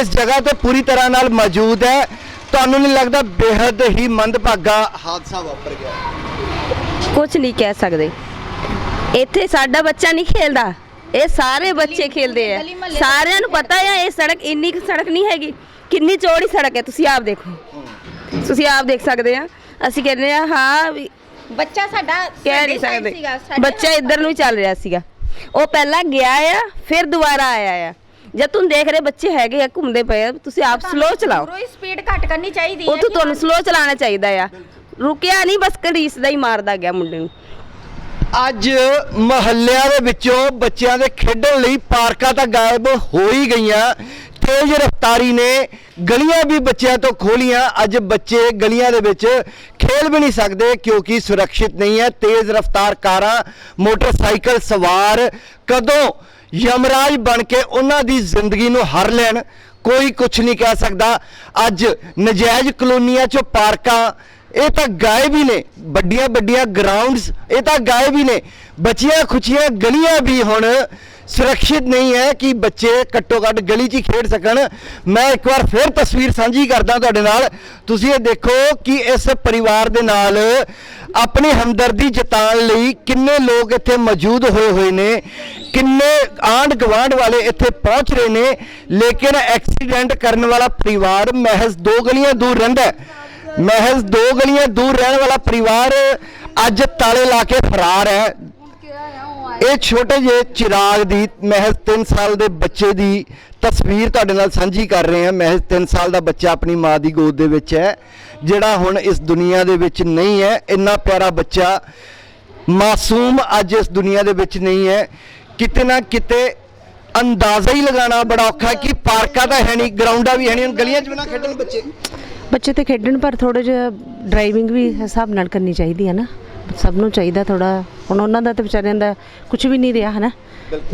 ਇਸ ਜਗ੍ਹਾ ਤੇ ਪੂਰੀ ਤਰ੍ਹਾਂ ਨਾਲ ਮੌਜੂਦ ਹੈ। ਤੁਹਾਨੂੰ ਨਹੀਂ ਲੱਗਦਾ ਬੇहद ਹੀ ਮੰਦਭਾਗਾ ਹਾਦਸਾ ਵਾਪਰ ਗਿਆ? ਕੁਝ ਨਹੀਂ ਕਹਿ ਸਕਦੇ। ਇੱਥੇ ਸਾਡਾ ਬੱਚਾ ਨਹੀਂ ਖੇਲਦਾ। ਇਹ ਸਾਰੇ ਬੱਚੇ ਖੇਲਦੇ ਆ। ਸਾਰਿਆਂ ਨੂੰ ਪਤਾ ਹੈ ਇਹ ਸੜਕ ਇੰਨੀ ਕੁ ਸੜਕ ਨਹੀਂ ਹੈਗੀ। ਕਿੰਨੀ ਚੌੜੀ ਸੜਕ ਹੈ ਤੁਸੀਂ ਆਪ ਦੇਖੋ। ਤੁਸੀਂ ਆਪ ਦੇਖ ਸਕਦੇ ਆ। ਅਸੀਂ ਕਹਿੰਦੇ ਆ ਹਾਂ ਵੀ ਬੱਚਾ ਸਾਡਾ ਕਹਿ ਨਹੀਂ ਸਕਦੇ। ਬੱਚਾ ਇੱਧਰ ਨੂੰ ਚੱਲ ਰਿਹਾ ਸੀਗਾ। ਉਹ ਪਹਿਲਾਂ ਗਿਆ ਆ ਫਿਰ ਦੁਬਾਰਾ ਆਇਆ ਆ। ਜਦ ਤੁਸੀਂ ਦੇਖ ਰਹੇ ਬੱਚੇ ਹੈਗੇ ਆ ਘੁੰਮਦੇ ਪਏ ਆ ਤੁਸੀਂ ਆਪ ਸਲੋ ਚਲਾਓ। ਪੂਰੀ ਸਪੀਡ ਘੱਟ ਕਰਨੀ ਚਾਹੀਦੀ ਹੈ ਉਹ ਤੋਂ ਤੁਹਾਨੂੰ ਸਲੋ ਚਲਾਉਣਾ ਚਾਹੀਦਾ ਆ। ਰੁਕਿਆ ਨਹੀਂ ਬਸ ਘੜੀਸ ਦਾ ਹੀ ਮਾਰਦਾ ਗਿਆ ਮੁੰਡੇ ਨੂੰ। ਅੱਜ ਮਹੱਲਿਆਂ ਦੇ ਵਿੱਚੋਂ ਬੱਚਿਆਂ ਦੇ ਖੇਡਣ ਲਈ ਪਾਰਕਾਂ ਤਾਂ ਗਾਇਬ ਹੋ ਹੀ ਗਈਆਂ। ਤੇਜ਼ ਰਫ਼ਤਾਰੀ ਨੇ ਗਲੀਆਂ ਵੀ ਬੱਚਿਆਂ ਤੋਂ ਖੋਲੀਆਂ। ਅੱਜ ਬੱਚੇ ਗਲੀਆਂ ਦੇ ਵਿੱਚ ਖੇਲ ਵੀ ਨਹੀਂ ਸਕਦੇ ਕਿਉਂਕਿ ਸੁਰੱਖਿਅਤ ਨਹੀਂ ਹੈ। ਤੇਜ਼ ਰਫ਼ਤਾਰ ਕਾਰਾਂ, ਮੋਟਰਸਾਈਕਲ ਸਵਾਰ ਕਦੋਂ ਯਮਰਾਜ ਬਣ ਕੇ ਉਹਨਾਂ ਦੀ ਜ਼ਿੰਦਗੀ ਨੂੰ ਹਰ ਲੈਣ? ਕੋਈ ਕੁਝ ਨਹੀਂ ਕਹਿ ਸਕਦਾ। ਅੱਜ ਨਜਾਇਜ਼ ਕਲੋਨੀਆਂ ਚੋਂ ਪਾਰਕਾਂ ਇਹ ਤਾਂ ਗਾਇਬ ਹੀ ਨੇ, ਵੱਡੀਆਂ ਵੱਡੀਆਂ ਗਰਾਊਂਡਸ ਇਹ ਤਾਂ ਗਾਇਬ ਹੀ ਨੇ। ਬਚੀਆਂ ਖੁਚੀਆਂ ਗਲੀਆਂ ਵੀ ਹੁਣ ਸੁਰੱਖਿਅਤ ਨਹੀਂ ਹੈ ਕਿ ਬੱਚੇ ਘੱਟੋ ਘੱਟ ਗਲੀ 'ਚ ਹੀ ਖੇਡ ਸਕਣ। ਮੈਂ ਇੱਕ ਵਾਰ ਫਿਰ ਤਸਵੀਰ ਸਾਂਝੀ ਕਰਦਾ ਤੁਹਾਡੇ ਨਾਲ। ਤੁਸੀਂ ਇਹ ਦੇਖੋ ਕਿ ਇਸ ਪਰਿਵਾਰ ਦੇ ਨਾਲ ਆਪਣੀ ਹਮਦਰਦੀ ਜਤਾਉਣ ਲਈ ਕਿੰਨੇ ਲੋਕ ਇੱਥੇ ਮੌਜੂਦ ਹੋਏ ਹੋਏ ਨੇ, ਕਿੰਨੇ ਆਂਢ ਗਵਾਂਢ ਵਾਲੇ ਇੱਥੇ ਪਹੁੰਚ ਰਹੇ ਨੇ। ਲੇਕਿਨ ਐਕਸੀਡੈਂਟ ਕਰਨ ਵਾਲਾ ਪਰਿਵਾਰ ਮਹਿਜ਼ ਦੋ ਗਲੀਆਂ ਦੂਰ ਰਹਿੰਦਾ ਹੈ। ਮਹਿਜ਼ ਦੋ ਗਲੀਆਂ ਦੂਰ ਰਹਿਣ ਵਾਲਾ ਪਰਿਵਾਰ ਅੱਜ ਤਾਲੇ ਲਾ ਕੇ ਫਰਾਰ ਹੈ। ਇਹ ਛੋਟੇ ਜਿਹੇ ਚਿਰਾਗ ਦੀ ਮਹਿਜ਼ 3 ਸਾਲ ਦੇ ਬੱਚੇ ਦੀ ਤਸਵੀਰ ਤੁਹਾਡੇ ਨਾਲ ਸਾਂਝੀ ਕਰ ਰਹੇ ਹਾਂ। ਮਹਿਜ਼ 3 ਸਾਲ ਦਾ ਬੱਚਾ ਆਪਣੀ ਮਾਂ ਦੀ ਗੋਦ ਦੇ ਵਿੱਚ ਹੈ, ਜਿਹੜਾ ਹੁਣ ਇਸ ਦੁਨੀਆ ਦੇ ਵਿੱਚ ਨਹੀਂ ਹੈ। ਇੰਨਾ ਪਿਆਰਾ ਬੱਚਾ ਮਾਸੂਮ ਅੱਜ ਇਸ ਦੁਨੀਆ ਦੇ ਵਿੱਚ ਨਹੀਂ ਹੈ। ਕਿਤੇ ਨਾ ਕਿਤੇ ਅੰਦਾਜ਼ਾ ਹੀ ਲਗਾਉਣਾ ਬੜਾ ਔਖਾ ਕਿ ਪਾਰਕਾਂ ਤਾਂ ਹੈ ਨਹੀਂ, ਗਰਾਊਂਡਾਂ ਵੀ ਹੈ ਨਹੀਂ ਗਲੀਆਂ 'ਚ ਵੀ ਖੇਡਣ ਬੱਚੇ। ਬੱਚੇ ਤੇ ਖੇਡਣ ਪਰ ਥੋੜਾ ਜਿਹਾ ਡਰਾਈਵਿੰਗ ਵੀ ਹਿਸਾਬ ਨਾਲ ਕਰਨੀ ਚਾਹੀਦੀ ਹੈ ਨਾ। ਸਭ ਨੂੰ ਚਾਹੀਦਾ ਥੋੜਾ ਹੁਣ ਉਹਨਾਂ ਦਾ ਤੇ ਵਿਚਾਰਿਆਂ ਦਾ ਕੁਝ ਵੀ ਨਹੀਂ ਰਿਹਾ ਹਨਾ?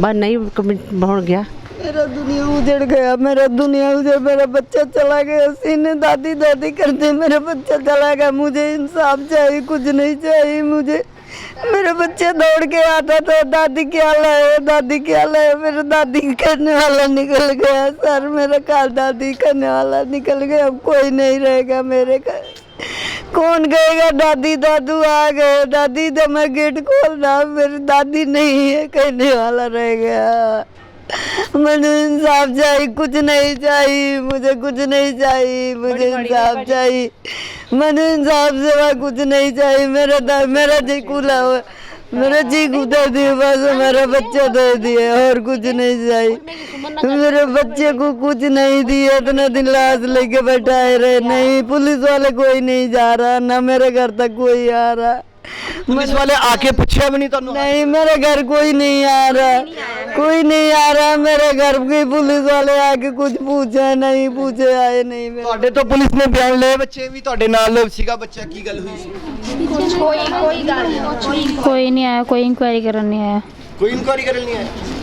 ਬਸ ਨਹੀਂ ਕਮਿਟ ਹੋਣ ਗਿਆ। ਮੇਰਾ ਦੁਨੀਆ ਉਜੜ ਗਿਆ ਮੇਰਾ ਦੁਨੀਆ ਉਜੜ ਮੇਰਾ ਬੱਚਾ ਚਲਾ ਗਿਆ। ਸੀਨੇ ਦਾਦੀ ਦਾਦੀ ਕਰਦੇ ਮੇਰਾ ਬੱਚਾ ਚਲਾ ਗਿਆ। ਮੁਝੇ ਇਨਸਾਫ ਚਾਹੀ ਕੁਝ ਨਹੀਂ ਚਾਹੀਏ ਮੁਝੇ मेरा बच्चा दौड़ के आता था दादी क्या लाए दादी क्या लाए मेरा दादी करने वाला निकल गया सर मेरा काल दादी करने वाला निकल गया अब कोई नहीं रहेगा मेरे घर कौन गएगा दादी दादू आ गए दादी तो मैं गेट खोलना मेरी दादी नहीं है कहने वाला रह गया मुझे इंसाफ चाहिए कुछ नहीं चाहिए मुझे कुछ नहीं चाहिए मुझे इंसाफ चाहिए मुझे इंसाफ सेवा कुछ नहीं चाहिए मेरा दा- मेरा जी खुला हुआ मेरा जी उधर दिए बस मेरा बच्चा दे दिए और कुछ नहीं चाहिए मेरे बच्चे को कुछ नहीं दिए इतना दिन लाश लेके बैठाए रहे नहीं पुलिस वाले कोई नहीं जा रहा ना मेरे घर तक कोई आ रहा ਪੁਲਿਸ ਵਾਲੇ ਆ ਕੇ ਪੁੱਛਿਆ ਵੀ ਨਹੀਂ ਤੁਹਾਨੂੰ नहीं मेरे घर कोई नहीं आ रहा कोई नहीं आ रहा मेरे घर की पुलिस वाले आके कुछ पूछे नहीं पूछे आए नहीं मेरे ਤੁਹਾਡੇ ਤੋਂ ਪੁਲਿਸ ਨੇ ਬਿਆਨ ਲਏ ਬੱਚੇ ਵੀ ਤੁਹਾਡੇ ਨਾਲ ਸੀਗਾ ਬੱਚਾ ਕੀ ਗੱਲ ਹੋਈ ਸੀ ਕੋਈ ਨਹੀਂ ਆਇਆ ਕੋਈ ਇਨਕੁਆਇਰੀ ਕਰਨ ਨਹੀਂ ਆਇਆ ਕੋਈ ਇਨਕੁਆਰੀ ਕਰਨ ਨਹੀਂ ਆਇਆ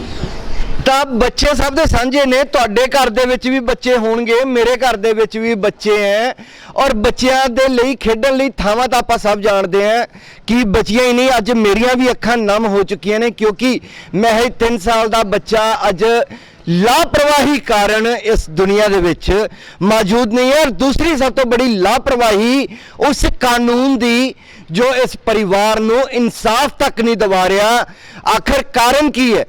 ਤਾਂ ਬੱਚੇ ਸਭ ਦੇ ਸਾਂਝੇ ਨੇ, ਤੁਹਾਡੇ ਘਰ ਦੇ ਵਿੱਚ ਵੀ ਬੱਚੇ ਹੋਣਗੇ, ਮੇਰੇ ਘਰ ਦੇ ਵਿੱਚ ਵੀ ਬੱਚੇ ਐ। ਔਰ ਬੱਚਿਆਂ ਦੇ ਲਈ ਖੇਡਣ ਲਈ ਥਾਵਾਂ ਤਾਂ ਆਪਾਂ ਸਭ ਜਾਣਦੇ ਆ ਕਿ ਬੱਚੀਆਂ ਹੀ ਨਹੀਂ ਅੱਜ ਮੇਰੀਆਂ ਵੀ ਅੱਖਾਂ ਨਮ ਹੋ ਚੁੱਕੀਆਂ ਨੇ, ਕਿਉਂਕਿ ਮੈਂ ਹੀ 3 ਸਾਲ ਦਾ ਬੱਚਾ ਅੱਜ ਲਾਪਰਵਾਹੀ ਕਾਰਨ ਇਸ ਦੁਨੀਆ ਦੇ ਵਿੱਚ ਮੌਜੂਦ ਨਹੀਂ ਹੈ। ਔਰ ਦੂਸਰੀ ਸਭ ਤੋਂ ਬੜੀ ਲਾਪਰਵਾਹੀ ਉਸ ਕਾਨੂੰਨ ਦੀ ਜੋ ਇਸ ਪਰਿਵਾਰ ਨੂੰ ਇਨਸਾਫ ਤੱਕ ਨਹੀਂ ਦਿਵਾ ਰਿਹਾ, ਆਖਰ ਕਾਰਨ ਕੀ ਹੈ?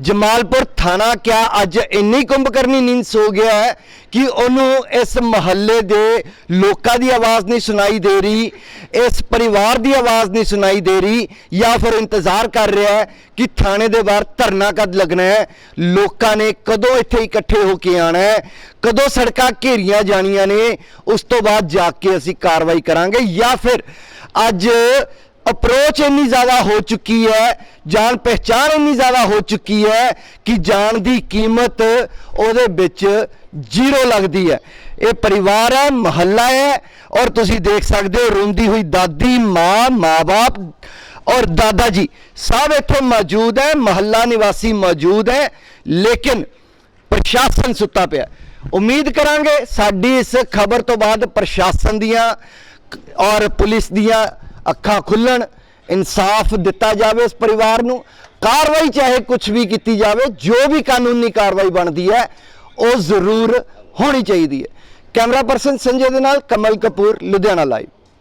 ਜਮਾਲਪੁਰ ਥਾਣਾ ਕਿਆ ਅੱਜ ਇੰਨੀ ਕੁੰਭਕਰਨੀ ਨੀਂਦ ਸੋ ਗਿਆ ਹੈ ਕਿ ਉਹਨੂੰ ਇਸ ਮਹੱਲੇ ਦੇ ਲੋਕਾਂ ਦੀ ਆਵਾਜ਼ ਨਹੀਂ ਸੁਣਾਈ ਦੇ ਰਹੀ, ਇਸ ਪਰਿਵਾਰ ਦੀ ਆਵਾਜ਼ ਨਹੀਂ ਸੁਣਾਈ ਦੇ ਰਹੀ ਜਾਂ ਫਿਰ ਇੰਤਜ਼ਾਰ ਕਰ ਰਿਹਾ ਹੈ ਕਿ ਥਾਣੇ ਦੇ ਬਾਹਰ ਧਰਨਾ ਕਦ ਲੱਗਣਾ ਹੈ, ਲੋਕਾਂ ਨੇ ਕਦੋਂ ਇੱਥੇ ਇਕੱਠੇ ਹੋ ਕੇ ਆਣਾ ਹੈ, ਕਦੋਂ ਸੜਕਾਂ ਘੇਰੀਆਂ ਜਾਣੀਆਂ ਨੇ, ਉਸ ਤੋਂ ਬਾਅਦ ਜਾ ਕੇ ਅਸੀਂ ਕਾਰਵਾਈ ਕਰਾਂਗੇ ਜਾਂ ਫਿਰ ਅੱਜ ਅਪਰੋਚ ਇੰਨੀ ਜ਼ਿਆਦਾ ਹੋ ਚੁੱਕੀ ਹੈ, ਜਾਣ ਪਹਿਚਾਨ ਇੰਨੀ ਜ਼ਿਆਦਾ ਹੋ ਚੁੱਕੀ ਹੈ ਕਿ ਜਾਣ ਦੀ ਕੀਮਤ ਉਹਦੇ ਵਿੱਚ ਜ਼ੀਰੋ ਲੱਗਦੀ ਹੈ। ਇਹ ਪਰਿਵਾਰ ਹੈ, ਮਹੱਲਾ ਹੈ ਔਰ ਤੁਸੀਂ ਦੇਖ ਸਕਦੇ ਹੋ ਰੋਂਦੀ ਹੋਈ ਦਾਦੀ, ਮਾਂ, ਮਾਂ-ਬਾਪ ਔਰ ਦਾਦਾ ਜੀ ਸਭ ਇੱਥੇ ਮੌਜੂਦ ਹੈ, ਮਹੱਲਾ ਨਿਵਾਸੀ ਮੌਜੂਦ ਹੈ, ਲੇਕਿਨ ਪ੍ਰਸ਼ਾਸਨ ਸੁੱਤਾ ਪਿਆ। ਉਮੀਦ ਕਰਾਂਗੇ ਸਾਡੀ ਇਸ ਖਬਰ ਤੋਂ ਬਾਅਦ ਪ੍ਰਸ਼ਾਸਨ ਦੀਆਂ ਔਰ ਪੁਲਿਸ ਦੀਆਂ ਅੱਖਾਂ ਖੁੱਲਣ, ਇਨਸਾਫ ਦਿੱਤਾ ਜਾਵੇ ਇਸ ਪਰਿਵਾਰ ਨੂੰ, ਕਾਰਵਾਈ ਚਾਹੇ ਕੁਝ ਵੀ ਕੀਤੀ ਜਾਵੇ, ਜੋ ਵੀ ਕਾਨੂੰਨੀ ਕਾਰਵਾਈ ਬਣਦੀ ਹੈ, ਉਹ ਜ਼ਰੂਰ ਹੋਣੀ ਚਾਹੀਦੀ ਹੈ। ਕੈਮਰਾ ਪਰਸਨ ਸੰਜੇ ਦੇ ਨਾਲ ਕਮਲ ਕਪੂਰ, ਲੁਧਿਆਣਾ ਲਾਈਵ